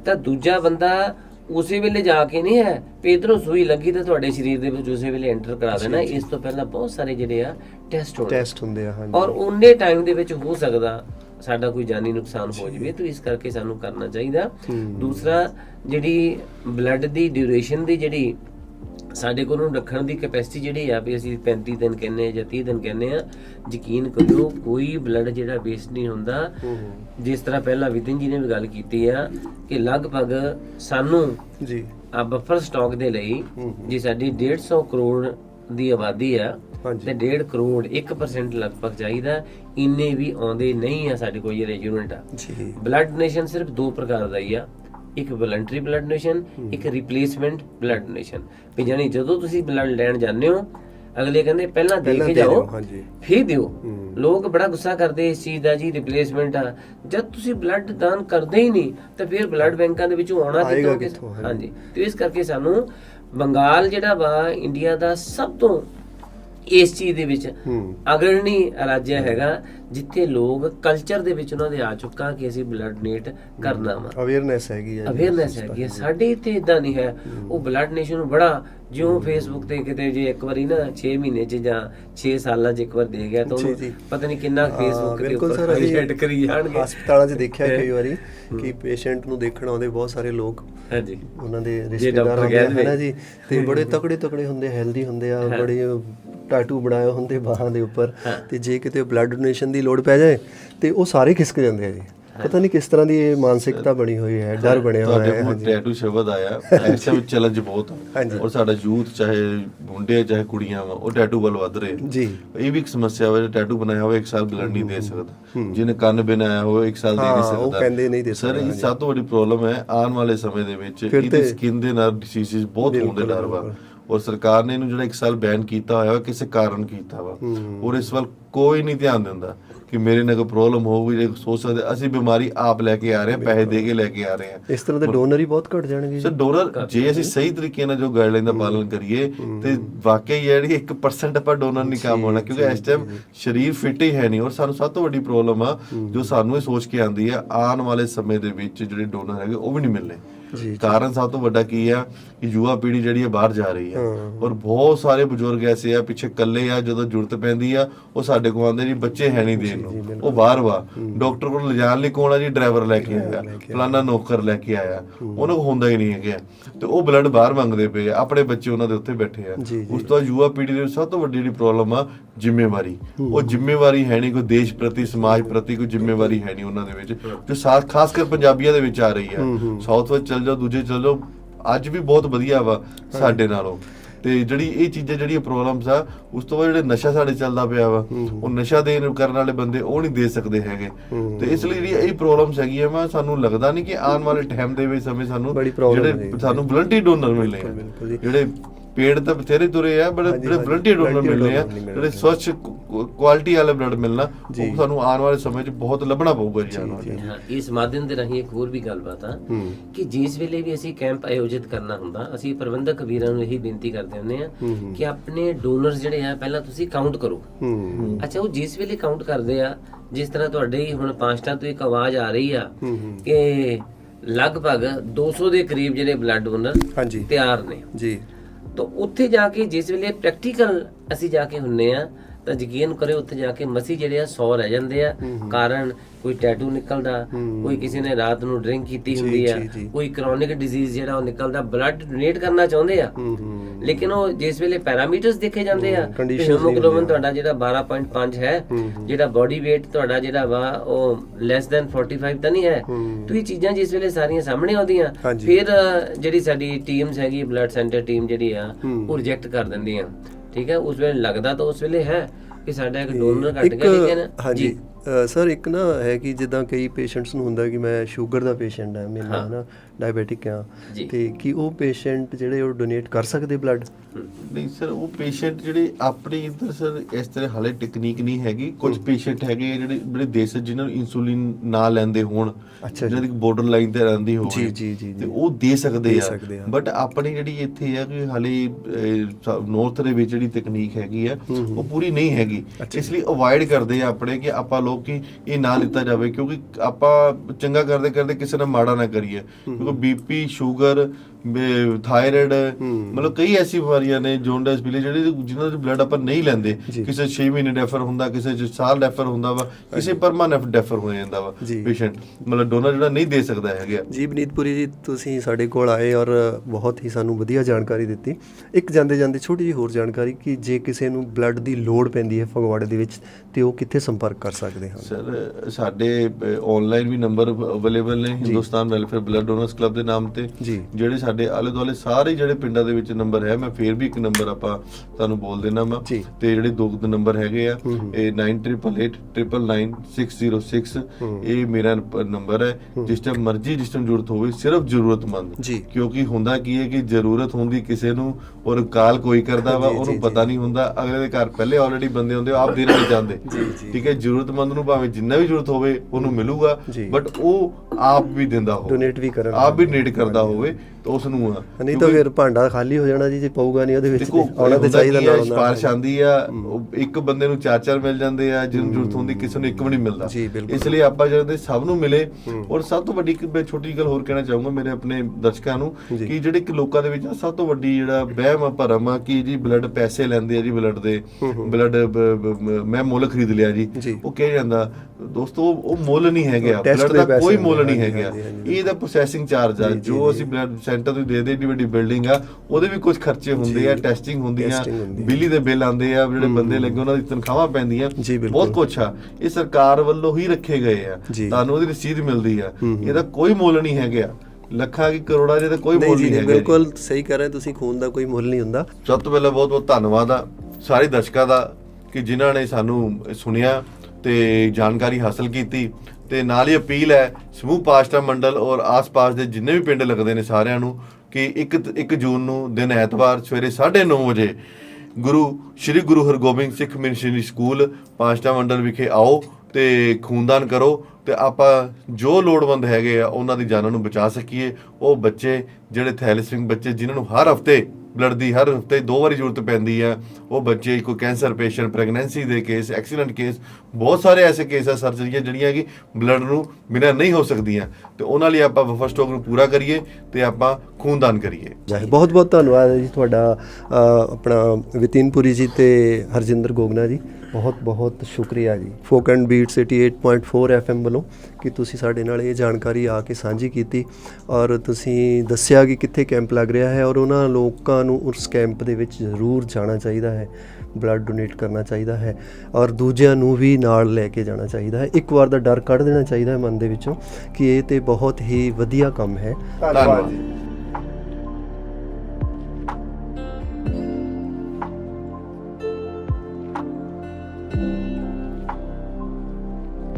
ਤਾਂ ਦੂਜਾ ਬੰਦਾ ਉਸੇ ਵੇਲੇ ਜਾ ਕੇ ਨਹੀਂ ਹੈ ਇੱਧਰੋਂ ਸੂਈ ਲੱਗੀ ਤਾਂ ਤੁਹਾਡੇ ਸਰੀਰ ਦੇ ਵਿੱਚ ਉਸੇ ਵੇਲੇ ਐਂਟਰ ਕਰਾ ਦੇਣਾ। ਇਸ ਤੋਂ ਪਹਿਲਾਂ ਬਹੁਤ ਸਾਰੇ ਜਿਹੜੇ ਆ ਟੈਸਟ ਹੋਣੇ। ਟੈਸਟ ਹੁੰਦੇ ਆ ਹਾਂਜੀ। ਔਰ ਉਹਨੇ ਟਾਈਮ ਦੇ ਵਿੱਚ ਹੋ ਸਕਦਾ ਸਾਡਾ ਕੋਈ ਜਾਨੀ ਨੁਕਸਾਨ ਹੋ ਜਵੇ ਤਾਂ ਇਸ ਕਰਕੇ ਸਾਨੂੰ ਕਰਨਾ ਚਾਹੀਦਾ। ਦੂਸਰਾ ਜਿਹੜੀ ਬਲੱਡ ਦੀ ਡਿਊਰੇਸ਼ਨ ਦੀ ਜਿਹੜੀ ਸਾਡੇ ਕੋਲ ਨੂੰ ਰੱਖਣ ਦੀ ਕੈਪੈਸਿਟੀ ਜਿਹੜੀ ਆ ਵੀ ਅਸੀਂ 35 ਦਿਨ ਕਹਿੰਨੇ ਆ ਜਾਂ 30 ਦਿਨ ਕਹਿੰਨੇ ਆ ਯਕੀਨ ਕਰਿਓ ਕੋਈ ਬਲੱਡ ਜਿਹੜਾ ਵੇਸਟ ਨਹੀਂ ਹੁੰਦਾ। ਜਿਸ ਤਰ੍ਹਾਂ ਪਹਿਲਾਂ ਵਿਦਿਨ ਜੀ ਨੇ ਵੀ ਗੱਲ ਕੀਤੀ ਆ ਕਿ ਲਗਭਗ ਸਾਨੂੰ ਜੀ। ਆ ਬਫਰ ਸਟਾਕ ਦੇ ਲਈ। ਜੇ ਸਾਡੀ 150 ਕਰੋੜ ਦੀ ਆਬਾਦੀ ਆ। ਤੇ 1.5 ਕਰੋੜ 1% ਲਗਭਗ ਚਾਹੀਦਾ ਇੰਨੇ ਵੀ ਆਉਂਦੇ ਨਹੀਂ ਆ ਸਾਡੇ ਕੋਲ ਜਿਹੜੇ ਯੂਨਿਟ ਆ। ਜੀ। ਬਲੱਡ ਡੋਨੇਸ਼ਨ ਸਿਰਫ ਦੋ ਪ੍ਰਕਾਰ ਦਾ ਹੀ ਆ। ਇੱਕ ਵਲੰਟਰੀ ਬਲੱਡ ਡੋਨੇਸ਼ਨ ਇੱਕ ਰਿਪਲੇਸਮੈਂਟ ਬਲੱਡ ਡੋਨੇਸ਼ਨ ਵੀ ਜਾਨੀ ਜਦੋਂ ਤੁਸੀਂ ਬਲੱਡ ਲੈਣ ਜਾਂਦੇ ਹੋ ਅਗਲੇ ਕਹਿੰਦੇ ਪਹਿਲਾਂ ਦੇ ਕੇ ਜਾਓ। ਫੇਰ ਦਿਓ। ਲੋਕ ਬੜਾ ਗੁੱਸਾ ਕਰਦੇ ਇਸ ਚੀਜ਼ ਦਾ ਜੀ ਰਿਪਲੇਸਮੈਂਟ ਆ। ਜਦ ਤੁਸੀਂ ਬਲੱਡ ਦਾਨ ਕਰਦੇ ਹੀ ਨਹੀਂ ਤਾਂ ਫਿਰ ਬਲੱਡ ਬੈਂਕਾਂ ਦੇ ਵਿੱਚੋਂ ਆਉਣਾ ਕਿੱਥੋਂ? ਹਾਂਜੀ। ਤੇ ਇਸ ਕਰਕੇ ਸਾਨੂੰ ਬੰਗਾਲ ਜਿਹੜਾ ਵਾ ਇੰਡੀਆ ਦਾ ਸਭ ਤੋਂ ਇਸ ਚੀਜ਼ ਦੇ ਵਿੱਚ ਅਗਰਣੀ ਰਾਜ ਹੈਗਾ ਜਿੱਥੇ ਲੋਕ ਕਲਚਰ ਦੇ ਵਿੱਚ ਉਹਨਾਂ ਦੇ ਆ ਚੁੱਕਾ ਕਿ ਅਸੀਂ ਬਲੱਡ ਡੋਨੇਟ ਕਰਨਾ ਵਾ। ਅਵੇਅਰਨੈਸ ਹੈਗੀ ਹੈ। ਅਵੇਅਰਨੈਸ ਹੈਗੀ ਹੈ ਸਾਡੇ ਇੱਥੇ ਇਦਾਂ ਨਹੀਂ ਹੈ। ਉਹ ਬਲੱਡ ਨੇਸ਼ਨ ਨੂੰ ਬੜਾ ਜਿਉਂ ਫੇਸਬੁੱਕ ਤੇ ਕਿਤੇ ਜੇ ਇੱਕ ਵਾਰੀ ਨਾ 6 ਮਹੀਨੇ ਚ ਜਾਂ 6 ਸਾਲਾਂ ਚ ਇੱਕ ਵਾਰ ਦੇ ਗਿਆ ਤਾਂ ਉਹਨੂੰ। ਪਤਾ ਨਹੀਂ ਕਿੰਨਾ ਫੇਸਬੁੱਕ ਤੇ ਉੱਪਰ ਹਾਈਲਾਈਟ ਕਰੀ ਜਾਣਗੇ। ਹਸਪਤਾਲਾਂ 'ਚ ਦੇਖਿਆ। ਕਈ ਵਾਰੀ ਕਿ ਪੇਸ਼ੈਂਟ ਨੂੰ ਦੇਖਣ ਆਉਂਦੇ ਬਹੁਤ ਸਾਰੇ ਲੋਕ। ਹਾਂਜੀ। ਉਹਨਾਂ ਦੇ ਰਿਸ਼ਤੇਦਾਰ ਹੁੰਦੇ ਆ ਕਹਿ ਹੈ ਨਾ ਦੇਵੇ। ਜੀ? ਤੇ ਬੜੇ ਤਕੜੇ ਤਕੜੇ ਹੁੰਦੇ ਹੈਲਦੀ ਹੁੰਦੇ ਆ ਬੜੇ ਟੈਟੂ ਬਣਾਏ ਹੁੰਦੇ ਬਾਹਾਂ ਦੇ ਉੱਪਰ। ਤੇ ਜੇ ਕਿਤੇ ਬਲੱਡ ਡੋਨੇਸ਼ਨ ਦੀ ਲੋੜ ਪੈ ਜਾਏ ਤੇ ਉਹ ਸਾਰੇ ਖਿਸਕ ਜਾਂਦੇ ਆ ਜੀ। ਪਤਾ ਨਹੀਂ ਕਿਸ ਤਰ੍ਹਾਂ ਦੀ ਇਹ ਮਾਨਸਿਕਤਾ ਬਣੀ ਹੋਈ ਹੈ ਡਰ ਬਣਿਆ ਹੋਇਆ ਤੁਹਾਡੇ ਹੈ ਹਾਂਜੀ। ਟੈਟੂ ਸ਼ਬਦ ਆਇਆ ਇਸ ਟਾਈਮ ਚੈਲੰਜ ਬਹੁਤ। ਆ। ਔਰ ਸਾਡਾ ਯੂਥ ਚਾਹੇ ਮੁੰਡੇ ਚਾਹੇ ਕੁੜੀਆਂ ਵਾ ਉਹ ਟੈਟੂ ਵੱਲ ਵੱਧ ਰਹੇ। ਜੀ। ਇਹ ਵੀ ਇੱਕ ਸਮੱਸਿਆ ਵਾ ਜੇ ਟੈਟੂ ਬਣਾਇਆ ਹੋਵੇ ਇੱਕ ਸਾਲ ਬਲੱਡ ਨਹੀਂ ਦੇ ਸਕਦਾ। ਜਿਹਨੇ ਕੰਨ ਬਣਾਇਆ ਹੋਵੇ ਇੱਕ ਸਾਲ ਦੇ ਨਹੀਂ ਸਕਦਾ ਉਹ ਕਹਿੰਦੇ ਨਹੀਂ ਦੇ ਸਰ ਸਕਦਾ, ਇਹ ਸਭ ਤੋਂ ਵੱਡੀ ਪ੍ਰੋਬਲਮ ਹੈ ਆਉਣ ਵਾਲੇ ਸਮੇਂ ਦੇ ਵਿੱਚ ਇਹਦੀ ਸਕਿਨ ਦੇ ਨਾਲ ਡਿਸੀਜ਼ਸ ਬਹੁਤ ਹੋਣ ਦੇ ਡਰ ਵਾ। ਔਰ ਸਰਕਾਰ ਨੇ ਇਹਨੂੰ ਜਿਹੜਾ ਇੱਕ ਸਾਲ ਬੈਨ ਕੀਤਾ ਹੋਇਆ ਵਾ ਕਿਸੇ ਕਾਰਨ ਕੀਤਾ ਵਾ। ਔਰ ਇਸ ਵੱਲ ਕੋਈ ਨਹੀਂ ਧਿਆਨ ਦਿੰਦਾ। ਕਿ ਮੇਰੇ ਨਾਲ ਕੋਈ ਪ੍ਰੋਬਲਮ ਹੋਊਗੀ ਜੇ ਸੋਚ ਸਕਦੇ ਅਸੀਂ ਬਿਮਾਰੀ ਆਪ ਲੈ ਕੇ ਆ ਰਹੇ ਹਾਂ ਪੈਸੇ ਦੇ ਕੇ ਲੈ ਕੇ ਆ ਰਹੇ ਹਾਂ। ਇਸ ਤਰ੍ਹਾਂ ਦੇ ਡੋਨਰ ਹੀ ਬਹੁਤ ਘਟ ਜਾਣਗੇ ਸਰ ਡੋਨਰ ਜੇ ਅਸੀਂ ਸਹੀ ਤਰੀਕੇ ਨਾਲ ਜੋ ਗਾਈਡਲਾਈਨ ਦਾ ਪਾਲਣ ਕਰੀਏ ਤੇ ਵਾਕਈ ਜਿਹੜੀ 1% ਆਪਾਂ ਡੋਨਰ ਨਹੀਂ ਕੰਮ ਹੋਣਾ ਕਿਉਂਕਿ ਇਸ ਟਾਈਮ ਸਰੀਰ ਫਿੱਟ ਹੀ ਹੈ ਨਹੀਂ ਔਰ ਸਾਨੂੰ ਸਭ ਤੋਂ ਵੱਡੀ ਪ੍ਰੋਬਲਮ ਆ ਜੋ ਸਾਨੂੰ ਇਹ ਸੋਚ ਕੇ ਆਂਦੀ ਆ ਆਉਣ ਵਾਲੇ ਸਮੇਂ ਦੇ ਵਿੱਚ ਜਿਹੜੇ ਡੋਨਰ ਹੈਗੇ ਉਹ ਵੀ ਨਹੀਂ ਮਿਲਣੇ। ਕਾਰਨ ਸਭ ਤੋਂ ਵੱਡਾ ਕੀ ਆ ਕਿ ਯੁਵਾ ਪੀੜ੍ਹੀ ਜਿਹੜੀ ਹੈ ਬਾਹਰ ਜਾ ਰਹੀ ਆ। ਹਾਂ। ਔਰ ਬਹੁਤ ਸਾਰੇ ਬਜ਼ੁਰਗ ਐਸੇ ਆ ਪਿੱਛੇ ਇਕੱਲੇ ਆ ਜਦੋਂ ਜ਼ਰੂਰਤ ਪੈਂਦੀ ਆ ਉਹ ਸਾਡੇ ਕੋਲ ਆਉਂਦੇ ਜੀ ਬੱਚੇ ਹੈ ਨਹੀਂ ਦੇਣ ਨੂੰ। ਉਹ ਬਾਹਰ ਵਾ। ਡਾਕਟਰ ਕੋਲ ਲਿਜਾਣ ਲਈ ਕੋਣ ਆ ਜੀ? ਡਰਾਈਵਰ ਲੈ ਕੇ ਆਇਆ। ਫਲਾਨਾ ਨੌਕਰ ਲੈ ਕੇ ਆਇਆ। ਉਹਨਾਂ ਕੋਲ ਹੁੰਦਾ ਹੀ ਨਹੀਂ ਹੈਗਾ। ਤੇ ਉਹ ਬਲੱਡ ਬਾਹਰ ਮੰਗਦੇ ਪਏ ਆ। ਆਪਣੇ ਬੱਚੇ ਉਹਨਾਂ ਦੇ ਉੱਤੇ ਬੈਠੇ ਆ। ਉਸ ਤੋਂ ਯੁਵਾ ਪੀੜ੍ਹੀ ਦੇ ਸਭ ਤੋਂ ਵੱਡੀ ਜਿਹੜੀ ਪ੍ਰੋਬਲਮ ਆ ਜ਼ਿੰਮੇਵਾਰੀ। ਉਹ ਜ਼ਿੰਮੇਵਾਰੀ ਹੈ ਨਹੀਂ ਕੋਈ ਦੇਸ਼ ਪ੍ਰਤੀ ਸਮਾਜ ਪ੍ਰਤੀ ਕੋਈ ਜ਼ਿੰਮੇਵਾਰੀ ਹੈ ਨਹੀਂ ਉਹਨਾਂ ਦੇ ਵਿੱਚ। ਜੋ ਖਾਸ ਕਰ ਪੰਜਾਬੀਆਂ ਦੇ ਵਿੱਚ ਆ ਰਹੀ ਆ। ਸਾਊਥ ਵਿੱਚ ਚੱਲ ਜਾਓ ਦੂਜੇ ਚੱਲ ਜਾਓ ਅੱਜ ਵੀ ਬਹੁਤ ਵਧੀਆ ਵਾ ਸਾਡੇ ਨਾਲੋਂ। ਤੇ ਜਿਹੜੀ ਇਹ ਚੀਜ਼ਾਂ ਜਿਹੜੀਆਂ ਪ੍ਰੋਬਲਮਸ ਆ ਉਸ ਤੋਂ ਬਾਅਦ ਜਿਹੜੇ ਨਸ਼ਾ ਸਾਡੇ ਚੱਲਦਾ ਪਿਆ ਵਾ ਉਹ ਨਸ਼ਾ ਦੇਣ ਕਰਨ ਵਾਲੇ ਬੰਦੇ ਉਹ ਨਹੀਂ ਦੇ ਸਕਦੇ ਹੈਗੇ। ਤੇ ਇਸ ਲਈ ਜਿਹੜੀ ਇਹ ਪ੍ਰੋਬਲਮਸ ਹੈਗੀਆਂ ਵਾ ਸਾਨੂੰ ਲੱਗਦਾ ਨਹੀਂ ਕਿ ਆਉਣ ਵਾਲੇ ਟਾਈਮ ਦੇ ਵਿੱਚ ਸਮੇਂ ਸਾਨੂੰ ਜਿਹੜੇ। ਸਾਨੂੰ ਵਲੰਟਰੀ ਡੋਨਰ ਜੀ। ਜਿਹੜੇ ਪੇੜ ਤਾਂ ਬਥੇਰੇ ਤੁਰੇ ਆ ਜਿਹੜੇ ਹਾਂਜੀ, ਵਲੰਟਰੀ ਡੋਨਰ ਮਿਲਨੇ ਆ। ਜਿਹੜੇ ਸਵੱਛ ਕੁਆਲਿਟੀ ਵਾਲੇ ਬਲੱਡ ਮਿਲਣਾ। ਉਹ ਸਾਨੂੰ ਆਉਣ ਵਾਲੇ ਸਮੇਂ 'ਚ ਬਹੁਤ ਲੱਭਣਾ ਪਊਗਾ ਜੀ ਹਾਂ ਇਸ ਮਾਧਿਅਮ ਦੇ ਰਾਹੀਂ ਇੱਕ ਹੋਰ ਵੀ ਗੱਲਬਾਤ ਆ ਕਿ ਜਿਸ ਵੇਲੇ ਵੀ ਅਸੀਂ ਕੈਂਪ ਆਯੋਜਿਤ ਕਰਨਾ ਹੁੰਦਾ ਅਸੀਂ ਪ੍ਰਬੰਧਕ ਵੀਰਾਂ ਨੂੰ ਇਹੀ ਬੇਨਤੀ ਕਰਦੇ ਹੁੰਦੇ ਆ। ਕਿ ਆਪਣੇ ਡੋਨਰਸ ਜਿਹੜੇ ਆ ਪਹਿਲਾਂ ਤੁਸੀਂ ਕਾਊਂਟ ਕਰੋ ਅੱਛਾ ਉਹ ਜਿਸ ਵੇਲੇ ਕਾਊਂਟ ਕਰਦੇ ਆ ਜਿਸ ਤਰ੍ਹਾਂ ਤੁਹਾਡੇ ਹੀ ਹੁਣ ਪਾਂਚਟਾ ਤੋਂ ਇੱਕ ਆਵਾਜ਼ ਆ ਰਹੀ ਆ। ਕਿ ਲਗਭਗ 200 ਦੇ ਕਰੀਬ ਜਿਹੜੇ ਬਲੱਡ ਡੋਨਰ ਹਾਂਜੀ ਤਿਆਰ ਨੇ ਜੀ ਤਾਂ ਉੱਥੇ ਜਾ ਕੇ ਜਿਸ ਵੇਲੇ ਪ੍ਰੈਕਟੀਕਲ ਅਸੀਂ ਜਾ ਕੇ ਹੁੰਨੇ ਆ ਤਾਂ ਯਕੀਨ ਕਰੇ ਉੱਥੇ ਜਾ ਕੇ ਮਸੀ ਜਿਹੜੇ ਆ 100 ਰਹਿ ਜਾਂਦੇ ਆ ਕਾਰਨ ਕੋਈ ਟੈਟੂ ਨਿਕਲਦਾ। ਕੋਈ ਕਿਸੇ ਨੇ ਰਾਤ ਨੂੰ ਡਰਿੰਕ ਕੀਤੀ ਹੁੰਦੀ ਆ। ਕੋਈ ਕ੍ਰੋਨਿਕ ਡਿਜ਼ੀਜ਼ ਜਿਹੜਾ ਉਹ ਨਿਕਲਦਾ ਬਲੱਡ ਡੋਨੇਟ ਕਰਨਾ ਚਾਹੁੰਦੇ ਆ ਲੇਕਿਨ ਉਹ ਜਿਸ ਵੇਲੇ ਪੈਰਾਮੀਟਰਸ ਦੇਖੇ ਜਾਂਦੇ ਆ ਹੀਮੋਗਲੋਬਿਨ। ਤੁਹਾਡਾ ਜਿਹੜਾ 12.5 ਹੈ। ਜਿਹੜਾ ਬਾਡੀ weight ਤੁਹਾਡਾ ਜਿਹੜਾ ਵਾ ਉਹ ਲੈਸ ਦੈਨ 45 ਤਾਂ ਨਹੀਂ ਹੈ। ਤੋ ਇਹ ਚੀਜ਼ਾਂ ਜਿਸ ਵੇਲੇ ਸਾਰੀਆਂ ਸਾਹਮਣੇ ਆਉਂਦੀਆਂ। ਫਿਰ ਜਿਹੜੀ ਸਾਡੀ ਟੀਮਸ ਹੈਗੀ ਬਲੱਡ ਸੈਂਟਰ ਟੀਮ ਜਿਹੜੀ ਆ। ਉਹ ਰਿਜੈਕਟ ਕਰ ਦਿੰਦੀ ਆ ਠੀਕ ਹੈ ਉਸ ਵੇਲੇ ਲੱਗਦਾ ਤਾਂ ਉਸ ਵੇਲੇ ਹੈ ਕਿ ਸਾਡਾ ਇੱਕ ਡੋਨਰ ਘਟ ਗਿਆ ਲੇਕਿਨ ਹਾਂਜੀ ਸਰ ਇੱਕ ਨਾ ਹੈ ਕਿ ਜਿੱਦਾਂ ਕਈ ਪੇਸ਼ੈਂਟਸ ਨੂੰ ਹੁੰਦਾ ਕਿ ਮੈਂ ਸ਼ੂਗਰ ਦਾ ਪੇਸ਼ੈਂਟ ਹਾਂ ਮੇਰਾ ਨਾ ਡਾਇਬੀਟਿਕ ਆ। ਤੇ ਕੀ ਉਹ ਪੇਸ਼ੈਂਟ ਜਿਹੜੇ ਉਹ ਡੋਨੇਟ ਕਰ ਸਕਦੇ ਬਲੱਡ ਨਹੀਂ ਸਰ ਉਹ ਪੇਸ਼ੈਂਟ ਜਿਹੜੇ ਆਪਣੇ ਇੱਧਰ ਸਰ ਇਸ ਤਰ੍ਹਾਂ ਹਾਲੇ ਟੈਕਨੀਕ ਨਹੀਂ ਹੈਗੀ ਕੁਝ ਪੇਸ਼ੈਂਟ ਹੈਗੇ ਜਿਹੜੇ ਜਿਹੜੇ ਦੇਸ਼ ਜਿਨ੍ਹਾਂ ਨੂੰ ਇਨਸੂਲਿਨ ਨਾ ਲੈਂਦੇ ਹੋਣ। ਜਿਹਨਾਂ ਦੀ ਬਾਰਡਰ ਲਾਈਨ ਤੇ ਰਹਿੰਦੀ ਹੋਵੇ ਜੀ, ਜੀ, ਜੀ, ਤੇ। ਉਹ ਦੇ ਸਕਦੇ ਆ। ਬਟ ਆਪਣੀ ਜਿਹੜੀ ਇੱਥੇ ਆ ਕਿ ਹਾਲੇ ਨਾਰਥ ਦੇ ਵਿੱਚ ਜਿਹੜੀ ਤਕਨੀਕ ਹੈਗੀ ਆ। ਉਹ ਪੂਰੀ ਨਹੀਂ ਹੈਗੀ ਇਸ ਲਈ ਅਵੋਇਡ ਕਰਦੇ ਆ ਆਪਣੇ ਕਿ ਆਪਾਂ ਲੋਕ ਕਿ ਇਹ ਨਾ ਲਿੱਤਾ ਜਾਵੇ ਕਿਉਂਕਿ ਆਪਾਂ ਚੰਗਾ ਕਰਦੇ ਕਰਦੇ ਕਿਸੇ ਨਾਲ ਮਾੜਾ ਨਾ ਕਰੀਏ। ਕਿਉਂਕਿ ਬੀਪੀ ਸ਼ੂਗਰ ਥਾਇਰਾਇਡ। ਮਤਲਬ ਕਈ ਐਸੀ ਬਿਮਾਰੀਆਂ ਨੇ ਜੌਂਡਿਸ ਪੀਲੇ ਜਿਹੜੇ ਜਿਨ੍ਹਾਂ ਦਾ ਬਲੱਡ ਆਪਾਂ ਨਹੀਂ ਲੈਂਦੇ। ਕਿਸੇ 6 ਮਹੀਨੇ ਡੈਫਰ ਹੁੰਦਾ ਕਿਸੇ ਚ ਸਾਲ ਡੈਫਰ ਹੁੰਦਾ ਵਾ ਕਿਸੇ ਪਰਮਾਨੈਂਟ ਡੈਫਰ ਹੋ ਜਾਂਦਾ ਵਾ। ਪੇਸ਼ੈਂਟ ਮਤਲਬ ਡੋਨਰ ਜਿਹੜਾ ਨਹੀਂ ਦੇ ਸਕਦਾ ਹੈਗਾ ਜੀ ਬਨੀਤਪੁਰੀ ਜੀ ਤੁਸੀਂ ਸਾਡੇ ਕੋਲ ਆਏ ਔਰ ਬਹੁਤ ਹੀ ਸਾਨੂੰ ਵਧੀਆ ਜਾਣਕਾਰੀ ਦਿੱਤੀ ਇੱਕ ਜਾਂਦੇ ਜਾਂਦੇ ਛੋਟੀ ਜਿਹੀ ਹੋਰ ਜਾਣਕਾਰੀ ਕਿ ਜੇ ਕਿਸੇ ਨੂੰ ਬਲੱਡ ਦੀ ਲੋੜ ਪੈਂਦੀ ਹੈ ਫਗਵਾੜੇ ਦੇ ਵਿੱਚ ਤੇ ਉਹ ਕਿੱਥੇ ਸੰਪਰਕ ਕਰ ਸਕਦੇ ਹਨ ਸਰ ਸਾਡੇ ਆਨਲਾਈਨ ਵੀ ਨੰਬਰ ਅਵੇਲੇਬਲ ਨੇ Hindustan welfare blood donors club ਦੇ ਨਾਮ ਤੇ ਜੀ। ਜਿਹੜੇ ਸਾਡੇ ਆਲੇ ਦੁਆਲੇ ਸਾਰੇ ਜਿਹੜੇ ਪਿੰਡਾਂ ਦੇ ਵਿੱਚ ਨੰਬਰ ਹੈ ਮੈਂ ਫੇਰ ਵੀ ਇੱਕ ਨੰਬਰ ਆਪਾਂ ਤੁਹਾਨੂੰ ਬੋਲ ਦੇਣਾ ਮੈਂ। ਤੇ ਜਿਹੜੇ ਦੋ ਨੰਬਰ ਹੈਗੇ ਆ। ਇਹ 9888999606 ਹੂੰ। ਇਹ ਮੇਰਾ ਨੰਬਰ ਹੈ ਜਿਸ ਟਾਈਮ ਮਰਜ਼ੀ ਜਿਸ ਟਾਈਮ ਜ਼ਰੂਰਤ ਹੋਵੇ ਸਿਰਫ ਜ਼ਰੂਰਤਮੰਦ। ਕਿਉਂਕਿ ਹੁੰਦਾ ਕੀ ਹੈ ਕਿ ਜ਼ਰੂਰਤ ਹੁੰਦੀ ਕਿਸੇ ਨੂੰ ਔਰ ਕਾਲ ਕੋਈ ਕਰਦਾ ਵਾ ਉਹਨੂੰ। ਪਤਾ ਨਹੀਂ ਹੁੰਦਾ ਅਗਲੇ ਦੇ ਘਰ ਪਹਿਲੇ ਆਲਰੇਡੀ ਬੰਦੇ ਹੁੰਦੇ ਆਪ ਦੇਣਾ ਨਹੀਂ ਚਾਹੁੰਦੇ ਜੀ, ਜੀ। ਠੀਕ ਹੈ ਜ਼ਰੂਰਤਮੰਦ ਨੂੰ ਭਾਵੇਂ ਜਿੰਨਾ ਵੀ ਜ਼ਰੂਰਤ ਹੋਵੇ ਉਹਨੂੰ ਮਿਲੂਗਾ। ਬਟ ਉਹ ਆਪ ਵੀ ਦਿੰਦਾ ਹੋਵੇ Donate ਵੀ ਕਰਨ ਆਪ ਵੀ। ਨੀਡ ਕਰਦਾ। ਹੋਵੇ ਤਾਂ ਉਸ ਨੂੰ ਆ ਨਹੀਂ ਤਾਂ ਫਿਰ ਭਾਂਡਾ ਖਾਲੀ ਹੋ ਜਾਣਾ ਜੀ ਜੇ ਪਊਗਾ ਨਹੀਂ ਉਹਦੇ ਵਿੱਚ ਆਉਣਾ ਤੇ ਚਾਹੀਦਾ ਨਾਲ ਸਪਾਰਸ਼ ਆਂਦੀ ਆ ਇੱਕ ਬੰਦੇ ਨੂੰ ਚਾਰ ਚਾਰ ਮਿਲ ਜਾਂਦੇ ਆ ਜਿਹਨੂੰ ਜ਼ਰੂਰਤ ਹੁੰਦੀ ਕਿਸੇ ਨੂੰ ਇੱਕ ਵੀ ਨਹੀਂ ਮਿਲਦਾ। ਇਸ ਲਈ ਆਪਾਂ ਜਿਹੜੇ ਸਭ ਨੂੰ ਮਿਲੇ। ਔਰ ਸਭ ਤੋਂ ਵੱਡੀ ਮੈਂ ਛੋਟੀ ਗੱਲ ਹੋਰ ਕਹਿਣਾ ਚਾਹੂੰਗਾ ਮੇਰੇ ਆਪਣੇ ਦਰਸ਼ਕਾਂ ਨੂੰ। ਕਿ ਜਿਹੜੇ ਕਿ ਲੋਕਾਂ ਦੇ ਵਿੱਚ ਸਭ ਤੋਂ ਵੱਡੀ ਜਿਹੜਾ ਵਹਿਮ ਆ ਭਰਮ ਆ ਕਿ ਜੀ ਬਲੱਡ ਪੈਸੇ ਲੈਂਦੇ ਆ ਜੀ ਬਲੱਡ ਦੇ। ਬਲੱਡ ਮੈਂ ਮੁੱਲ ਖਰੀਦ ਲਿਆ ਜੀ। ਉਹ ਕਿਹਾ ਜਾਂਦਾ ਦੋਸਤੋ ਉਹ ਮੁੱਲ ਨਹੀਂ ਹੈਗਾ ਬਲੱਡ ਦੇ ਕੋਈ ਮੁੱਲ ਨਹੀਂ ਹੈਗਾ। ਇਹ ਦਾ ਪ੍ਰੋਸੈਸਿੰਗ ਚਾਰਜ ਆ ਜੀ। ਅਸੀਂ ਬਲੱਡ ਸੈਂਟਰ ਤੋਂ ਦੇ ਦੇ ਏਡੀ ਵੱਡੀ ਬਿਲਡਿੰਗ ਆ ਉਹਦੇ ਵੀ ਕੁਝ ਖਰਚੇ ਹੁੰਦੇ। ਆ ਟੈਸਟਿੰਗ ਹੁੰਦੀ ਆ। ਬਿਜਲੀ ਦੇ ਬਿੱਲ ਆਉਂਦੇ ਆ ਜਿਹੜੇ ਹੂੰ, ਬੰਦੇ ਹੂੰ। ਲੱਗੇ ਉਹਨਾਂ ਦੀ ਤਨਖਾਹਾਂ ਪੈਂਦੀਆਂ। ਬਹੁਤ ਕੁਝ ਆ ਇਹ ਸਰਕਾਰ ਵੱਲੋਂ ਹੀ ਰੱਖੇ ਗਏ ਆ। ਤੁਹਾਨੂੰ ਉਹਦੀ ਰਸੀਦ ਮਿਲਦੀ ਆ ਹੂੰ, ਹੂੰ। ਇਹਦਾ ਕੋਈ ਮੁੱਲ ਨਹੀਂ ਹੈਗਾ ਲੱਖਾਂ ਕੀ ਕਰੋੜਾਂ ਦੇ ਤਾਂ ਕੋਈ ਮੁੱਲ ਨਹੀਂ ਜੀ। ਬਿਲਕੁਲ ਸਹੀ ਕਰ ਰਹੇ ਤੁਸੀਂ ਖੂਨ ਦਾ ਕੋਈ ਮੁੱਲ ਨਹੀਂ ਹੁੰਦਾ ਸਭ ਤੋਂ ਪਹਿਲਾਂ ਬਹੁਤ ਬਹੁਤ ਧੰਨਵਾਦ ਆ ਸਾਰੇ ਦਰਸ਼ਕਾਂ ਦਾ ਕਿ ਜਿਨ੍ਹਾਂ ਨੇ ਸਾਨੂੰ ਸੁਣਿਆ ਤੇ ਜਾਣਕਾਰੀ ਹਾਸਲ ਕੀਤੀ ਤੇ ਨਾਲ ਹੀ ਅਪੀਲ ਹੈ ਸਮੂਹ ਪਾਸਟਾ ਮੰਡਲ ਔਰ ਆਸ-ਪਾਸ ਦੇ ਜਿੰਨੇ ਵੀ ਪਿੰਡ ਲੱਗਦੇ ਨੇ ਸਾਰਿਆਂ ਨੂੰ ਕਿ 1 1 ਜੂਨ ਨੂੰ ਦਿਨ ਐਤਵਾਰ ਸਵੇਰੇ 9:30 ਵਜੇ ਗੁਰੂ, ਸ੍ਰੀ ਗੁਰੂ ਹਰਗੋਬਿੰਦ ਸਿੱਖ ਮਿਸ਼ਨਰੀ ਸਕੂਲ ਪਾਸਟਾ ਮੰਡਲ ਵਿਖੇ ਆਓ ਤੇ ਖੂਨਦਾਨ ਕਰੋ ਤੇ ਆਪਾਂ ਜੋ ਲੋੜਵੰਦ ਹੈਗੇ ਆ ਉਹਨਾਂ ਦੀ ਜਾਨਾਂ ਨੂੰ ਬਚਾ ਸਕੀਏ। ਉਹ ਬੱਚੇ ਜਿਹੜੇ ਥੈਲੇਸੀਮਿਕ ਬੱਚੇ ਜਿਨ੍ਹਾਂ ਨੂੰ ਹਰ ਹਫ਼ਤੇ ਬਲੱਡ ਦੀ ਹਰ ਹਫ਼ਤੇ ਦੋ ਵਾਰੀ ਜ਼ਰੂਰਤ ਪੈਂਦੀ ਹੈ। ਉਹ ਬੱਚੇ ਕੋਈ ਕੈਂਸਰ ਪੇਸ਼ੈਂਟ ਪ੍ਰੈਗਨੈਂਸੀ ਦੇ ਕੇਸ ਐਕਸੀਡੈਂਟ ਕੇਸ ਬਹੁਤ ਸਾਰੇ ਐਸੇ ਕੇਸ ਆ ਸਰਜਰੀਆਂ ਜਿਹੜੀਆਂ ਕਿ ਬਲੱਡ ਨੂੰ ਬਿਨਾਂ ਨਹੀਂ ਹੋ ਸਕਦੀਆਂ। ਤੇ ਉਹਨਾਂ ਲਈ ਆਪਾਂ ਬਫਰ ਸਟਾਕ ਨੂੰ ਪੂਰਾ ਕਰੀਏ ਤੇ ਆਪਾਂ ਖੂਨਦਾਨ ਕਰੀਏ। ਬਹੁਤ ਬਹੁਤ ਧੰਨਵਾਦ ਹੈ ਜੀ ਤੁਹਾਡਾ ਅ, ਆਪਣਾ ਵਿਤਿਨਪੁਰੀ ਜੀ ਤੇ ਹਰਜਿੰਦਰ ਗੋਗਨਾ ਜੀ। ਬਹੁਤ ਬਹੁਤ ਸ਼ੁਕਰੀਆ ਜੀ। ਫੋਕ ਐਂਡ ਬੀਟਸ 88.4 FM ਵੱਲੋਂ ਕਿ ਤੁਸੀਂ ਸਾਡੇ ਨਾਲ ਇਹ ਜਾਣਕਾਰੀ ਆ ਕੇ ਸਾਂਝੀ ਕੀਤੀ ਔਰ ਤੁਸੀਂ ਦੱਸਿਆ ਕਿ ਕਿੱਥੇ ਕੈਂਪ ਲੱਗ ਰਿਹਾ ਹੈ ਔਰ ਉਹਨਾਂ ਲੋਕਾਂ ਨੂੰ ਉਸ ਕੈਂਪ ਦੇ ਵਿੱਚ ਜ਼ਰੂਰ ਜਾਣਾ ਚਾਹੀਦਾ ਹੈ ਬਲੱਡ ਡੋਨੇਟ ਕਰਨਾ ਚਾਹੀਦਾ ਹੈ ਔਰ ਦੂਜਿਆਂ ਨੂੰ ਵੀ ਨਾਲ ਲੈ ਕੇ ਜਾਣਾ ਚਾਹੀਦਾ ਹੈ। ਇੱਕ ਵਾਰ ਦਾ ਡਰ ਕੱਢ ਦੇਣਾ ਚਾਹੀਦਾ ਹੈ ਮਨ ਦੇ ਵਿੱਚੋਂ ਕਿ ਇਹ ਤੇ ਬਹੁਤ ਹੀ ਵਧੀਆ ਕੰਮ ਹੈ। ਧੰਨਵਾਦ।